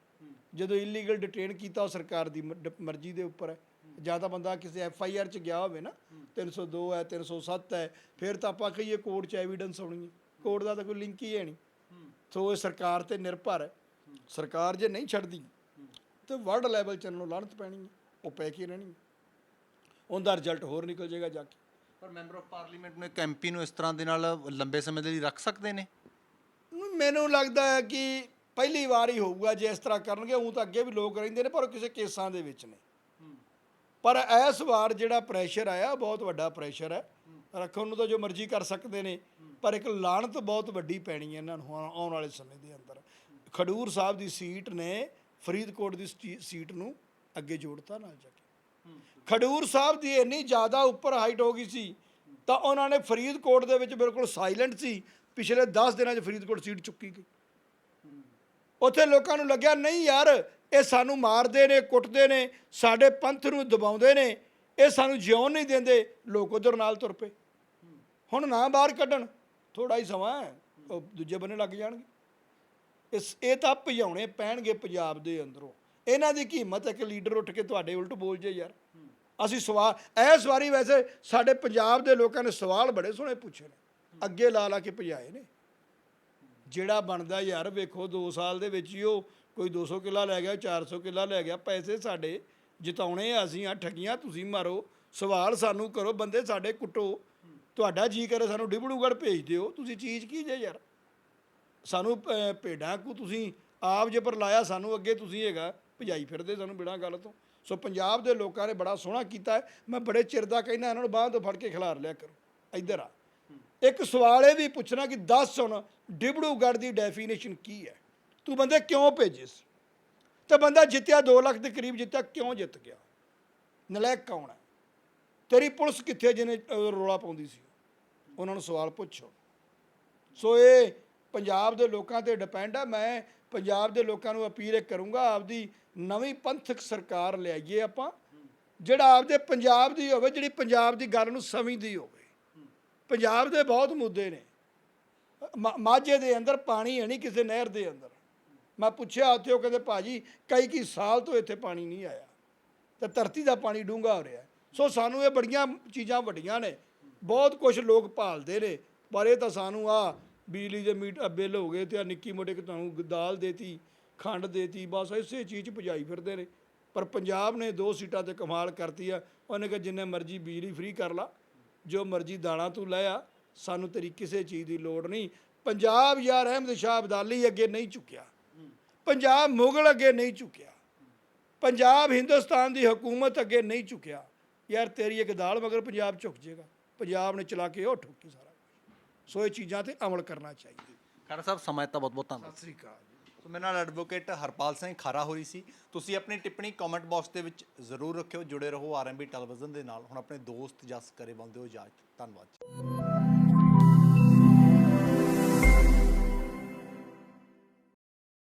ਜਦੋਂ ਇਲੀਗਲ ਡਿਟੇਨ ਕੀਤਾ ਉਹ ਸਰਕਾਰ ਦੀ ਮਰਜ਼ੀ ਦੇ ਉੱਪਰ ਹੈ। ਜਾਂ ਤਾਂ ਬੰਦਾ ਕਿਸੇ ਐਫ ਆਈ ਆਰ 'ਚ ਗਿਆ ਹੋਵੇ ਨਾ 302 ਹੈ 307 ਹੈ ਫਿਰ ਤਾਂ ਆਪਾਂ ਕਹੀਏ ਕੋਰਟ 'ਚ ਐਵੀਡੈਂਸ ਆਉਣੀ ਹੈ। ਕੋਰਟ ਦਾ ਤਾਂ ਕੋਈ ਲਿੰਕ ਹੀ ਹੈ ਨਹੀਂ। ਸੋ ਇਹ ਸਰਕਾਰ ਤੇ ਨਿਰਭਰ ਹੈ। ਸਰਕਾਰ ਜੇ ਨਹੀਂ ਛੱਡਦੀ ਤੇ ਵਰਲਡ ਲੈਵਲ 'ਚ ਇਹਨੂੰ ਲਾਹਨਤ ਪੈਣੀ ਹੈ। ਉਹ ਪੈ ਕੇ ਰਹਿਣੀ। ਉਹਦਾ ਰਿਜ਼ਲਟ ਹੋਰ ਨਿਕਲ ਜਾਏਗਾ ਜਾ ਕੇ।
ਪਰ ਮੈਂਬਰ ਆਫ ਪਾਰਲੀਮੈਂਟ ਨੂੰ ਇੱਕ ਐਮਪੀ ਨੂੰ ਇਸ ਤਰ੍ਹਾਂ ਦੇ ਨਾਲ ਲੰਬੇ ਸਮੇਂ ਦੇ ਲਈ ਰੱਖ ਸਕਦੇ ਨੇ?
ਮੈਨੂੰ ਲੱਗਦਾ ਹੈ ਕਿ ਪਹਿਲੀ ਵਾਰ ਹੀ ਹੋਊਗਾ ਜੇ ਇਸ ਤਰ੍ਹਾਂ ਕਰਨਗੇ ਉਹ ਤਾਂ ਅੱਗੇ ਵੀ ਲੋਕ ਰਹਿੰਦੇ ਨੇ ਪਰ ਉਹ ਕਿਸੇ ਕੇਸਾਂ ਦੇ ਵਿੱਚ ਨੇ। ਪਰ ਇਸ ਵਾਰ ਜਿਹੜਾ ਪ੍ਰੈਸ਼ਰ ਆਇਆ ਬਹੁਤ ਵੱਡਾ ਪ੍ਰੈਸ਼ਰ ਹੈ। ਰੱਖਣ ਨੂੰ ਤਾਂ ਜੋ ਮਰਜ਼ੀ ਕਰ ਸਕਦੇ ਨੇ। ਪਰ ਇੱਕ ਲਾਣਤ ਬਹੁਤ ਵੱਡੀ ਪੈਣੀ ਹੈ ਇਹਨਾਂ ਨੂੰ ਆਉਣ ਆਉਣ ਵਾਲੇ ਸਮੇਂ ਦੇ ਅੰਦਰ। ਖਡੂਰ ਸਾਹਿਬ ਦੀ ਸੀਟ ਨੇ ਫਰੀਦਕੋਟ ਦੀ ਸਟੀ- ਸੀਟ ਨੂੰ ਅੱਗੇ ਜੋੜਤਾ ਨਾਲ ਜਾ ਕੇ। ਖਡੂਰ ਸਾਹਿਬ ਦੀ ਇੰਨੀ ਜ਼ਿਆਦਾ ਉੱਪਰ ਹਾਈਟ ਹੋ ਗਈ ਸੀ, ਤਾਂ ਉਹਨਾਂ ਨੇ ਫਰੀਦਕੋਟ ਦੇ ਵਿੱਚ ਬਿਲਕੁਲ ਸਾਇਲੈਂਟ ਸੀ। ਪਿਛਲੇ 10 ਦਿਨਾਂ 'ਚ ਫਰੀਦਕੋਟ ਸੀਟ ਚੁੱਕੀ ਗਈ। ਉੱਥੇ ਲੋਕਾਂ ਨੂੰ ਲੱਗਿਆ, ਨਹੀਂ ਯਾਰ, ਇਹ ਸਾਨੂੰ ਮਾਰਦੇ ਨੇ, ਕੁੱਟਦੇ ਨੇ, ਸਾਡੇ ਪੰਥ ਨੂੰ ਦਬਾਉਂਦੇ ਨੇ, ਇਹ ਸਾਨੂੰ ਜਿਉਣ ਨਹੀਂ ਦਿੰਦੇ। ਲੋਕ ਉਧਰ ਨਾਲ ਤੁਰ ਪਏ। ਹੁਣ ਨਾ ਬਾਹਰ ਕੱਢਣ। ਥੋੜਾ ਹੀ ਸਮਾਂ ਹੈ, ਉਹ ਦੂਜੇ ਬੰਨੇ ਲੱਗ ਜਾਣਗੇ। ਇਸ, ਇਹ ਤਾਂ ਭਜਾਉਣੇ ਪੈਣਗੇ ਪੰਜਾਬ ਦੇ ਅੰਦਰੋਂ। ਇਹਨਾਂ ਦੀ ਕੀਮਤ ਹੈ ਕਿ ਲੀਡਰ ਉੱਠ ਕੇ ਤੁਹਾਡੇ ਉਲਟ ਬੋਲ ਜੇ ਯਾਰ? ਅਸੀਂ ਸਵਾਲ, ਇਸ ਵਾਰੀ ਵੈਸੇ ਸਾਡੇ ਪੰਜਾਬ ਦੇ ਲੋਕਾਂ ਨੇ ਸਵਾਲ ਬੜੇ ਸੋਹਣੇ ਪੁੱਛੇ ਨੇ। ਅੱਗੇ ਲਾ ਲਾ ਕੇ ਭਜਾਏ ਨੇ। ਜਿਹੜਾ ਬਣਦਾ ਯਾਰ, ਵੇਖੋ 2 ਸਾਲ ਦੇ ਵਿੱਚ ਹੀ ਉਹ ਕੋਈ 200 ਕਿੱਲਾ ਲੈ ਗਿਆ 400 ਕਿੱਲਾ ਲੈ ਗਿਆ। ਪੈਸੇ ਸਾਡੇ ਜਿਤਾਉਣੇ ਆ ਅਸੀਂ ਆ ਠਗੀਆਂ ਤੁਸੀਂ ਮਾਰੋ। ਸਵਾਲ ਸਾਨੂੰ ਕਰੋ, ਬੰਦੇ ਸਾਡੇ ਕੁੱਟੋ। ਤੁਹਾਡਾ ਜੀ ਕਰੇ ਸਾਨੂੰ ਡਿਬੜੂਗੜ ਭੇਜ ਦਿਓ। ਤੁਸੀਂ ਚੀਜ਼ ਕੀ ਜੇ ਯਾਰ? ਸਾਨੂੰ ਭੇਡਾਂ ਕੋ ਤੁਸੀਂ ਆਪ ਜੇ ਪਰ ਲਾਇਆ ਸਾਨੂੰ ਅੱਗੇ ਤੁਸੀਂ ਹੈਗਾ ਭਜਾਈ ਫਿਰਦੇ ਸਾਨੂੰ ਬਿਨਾਂ ਗੱਲ ਤੋਂ। ਸੋ ਪੰਜਾਬ ਦੇ ਲੋਕਾਂ ਨੇ ਬੜਾ ਸੋਹਣਾ ਕੀਤਾ ਹੈ। ਮੈਂ ਬੜੇ ਚਿਰ ਦਾ ਕਹਿੰਦਾ ਇਹਨਾਂ ਨੂੰ ਬਾਹਾਂ ਤੋਂ ਫੜ ਕੇ ਖਿਲਾਰ ਲਿਆ ਕਰੋ। ਇੱਧਰ ਆ। ਇੱਕ ਸਵਾਲ ਇਹ ਵੀ ਪੁੱਛਣਾ ਕਿ ਦੱਸ ਹੁਣ ਡਿਬੜੂਗੜ ਦੀ ਡੈਫੀਨੇਸ਼ਨ ਕੀ ਹੈ? ਤੂੰ ਬੰਦੇ ਕਿਉਂ ਭੇਜਿਸ? ਸੀ ਤੇ ਬੰਦਾ ਜਿੱਤਿਆ 2 ਲੱਖ ਦੇ ਕਰੀਬ ਜਿੱਤਿਆ ਕਿਉਂ ਜਿੱਤ ਗਿਆ? ਨਲਾਇਕ ਕੌਣ ਹੈ? ਤੇਰੀ ਪੁਲਿਸ ਕਿੱਥੇ ਜਿਹਨੇ ਅਹ, ਰੌਲਾ ਪਾਉਂਦੀ ਸੀ? ਉਹਨਾਂ ਨੂੰ ਸਵਾਲ ਪੁੱਛੋ। ਸੋ ਇਹ ਪੰਜਾਬ ਦੇ ਲੋਕਾਂ ਤੇ ਡਿਪੈਂਡ ਆ। ਮੈਂ ਪੰਜਾਬ ਦੇ ਲੋਕਾਂ ਨੂੰ ਅਪੀਲ ਕਰੂੰਗਾ, ਆਪਦੀ ਨਵੀਂ ਪੰਥਕ ਸਰਕਾਰ ਲਿਆਈਏ ਆਪਾਂ, ਜਿਹੜਾ ਆਪਦੇ ਪੰਜਾਬ ਦੀ ਹੋਵੇ, ਜਿਹੜੀ ਪੰਜਾਬ ਦੀ ਗੱਲ ਨੂੰ ਸਮਝਦੀ ਹੋਵੇ। ਪੰਜਾਬ ਦੇ ਬਹੁਤ ਮੁੱਦੇ ਨੇ। ਮਾ- ਮਾਝੇ ਦੇ ਅੰਦਰ ਪਾਣੀ ਹੈ ਨਹੀਂ ਕਿਸੇ ਨਹਿਰ ਦੇ ਅੰਦਰ। ਮੈਂ ਪੁੱਛਿਆ ਉੱਥੇ, ਉਹ ਕਹਿੰਦੇ, ਭਾਜੀ, ਕਈ ਕੀ ਸਾਲ ਤੋਂ ਇੱਥੇ ਪਾਣੀ ਨਹੀਂ ਆਇਆ। ਤੇ ਧਰਤੀ ਦਾ ਪਾਣੀ ਡੂੰਘਾ ਹੋ ਰਿਹਾ ਸੋ ਸਾਨੂੰ ਇਹ ਬੜੀਆਂ ਚੀਜ਼ਾਂ ਵੱਡੀਆਂ ਨੇ। ਬਹੁਤ ਕੁਝ ਲੋਕ ਭਾਲਦੇ ਨੇ, ਪਰ ਇਹ ਤਾਂ ਸਾਨੂੰ ਆ ਬਿਜਲੀ ਦੇ ਮੀਟ ਬਿੱਲ ਹੋ ਗਏ ਤੇ ਆ ਨਿੱਕੀ ਮੋਟੇ ਕਿ ਤੁਹਾਨੂੰ ਦਾਲ ਦੇਤੀ, ਖੰਡ ਦੇਤੀ, ਬਸ ਇਸੇ ਚੀਜ਼ 'ਚ ਭਜਾਈ ਫਿਰਦੇ ਨੇ। ਪਰ ਪੰਜਾਬ ਨੇ ਦੋ ਸੀਟਾਂ ਤੇ ਕਮਾਲ ਕਰਤੀ ਆ, ਉਹਨੇ ਕਿ ਜਿੰਨੇ ਮਰਜ਼ੀ ਬਿਜਲੀ ਫ੍ਰੀ ਕਰ ਲਾ, ਜੋ ਮਰਜ਼ੀ ਦਾਣਾ ਤੂੰ ਲੈ ਆ, ਸਾਨੂੰ ਤੇਰੀ ਕਿਸੇ ਚੀਜ਼ ਦੀ ਲੋੜ ਨਹੀਂ। ਪੰਜਾਬ ਯਾਰ ਅਹਿਮਦ ਸ਼ਾਹ ਅਬਦਾਲੀ ਅੱਗੇ ਨਹੀਂ ਝੁਕਿਆ। ਪੰਜਾਬ ਮੁਗਲ ਅੱਗੇ ਨਹੀਂ ਝੁਕਿਆ। ਪੰਜਾਬ ਹਿੰਦੁਸਤਾਨ ਦੀ ਹਕੂਮਤ ਅੱਗੇ ਨਹੀਂ ਝੁਕਿਆ। ਯਾਰ ਤੇਰੀ ਇੱਕ ਦਾਲ ਮਗਰ ਪੰਜਾਬ ਝੁਕ ਜਾਏਗਾ ਪੰਜਾਬ ਨੇ ਚਲਾ ਕੇ ਉਹ ਠੋਕੀ ਸਾਰਾ ਕੁਛ। ਸੋ ਇਹ ਚੀਜ਼ਾਂ ਤੇ ਅਮਲ ਕਰਨਾ ਚਾਹੀਦਾ।
ਖਰਾ ਸਾਹਿਬ ਸਮਾਂ ਦਿੱਤਾ ਬਹੁਤ ਬਹੁਤ ਧੰਨਵਾਦ।
ਸਤਿ ਸ੍ਰੀ ਅਕਾਲ
ਸੋ ਮੇਰੇ ਨਾਲ ਐਡਵੋਕੇਟ ਹਰਪਾਲ ਸਿੰਘ ਖਾਰਾ ਹੋਰੀ ਸੀ। ਤੁਸੀਂ ਆਪਣੀ ਟਿੱਪਣੀ ਕਮੈਂਟ ਬਾਕਸ ਦੇ ਵਿੱਚ ਜ਼ਰੂਰ ਰੱਖਿਓ ਜੁੜੇ ਰਹੋ ਆਰਐਮਬੀ ਟੈਲੀਵਿਜ਼ਨ ਦੇ ਨਾਲ। ਹੁਣ ਆਪਣੇ ਦੋਸਤ ਜਸ ਕਰੇ ਬੰਦੇ ਹੋ ਇਜਾਜ਼ਤ। ਧੰਨਵਾਦ ਜੀ।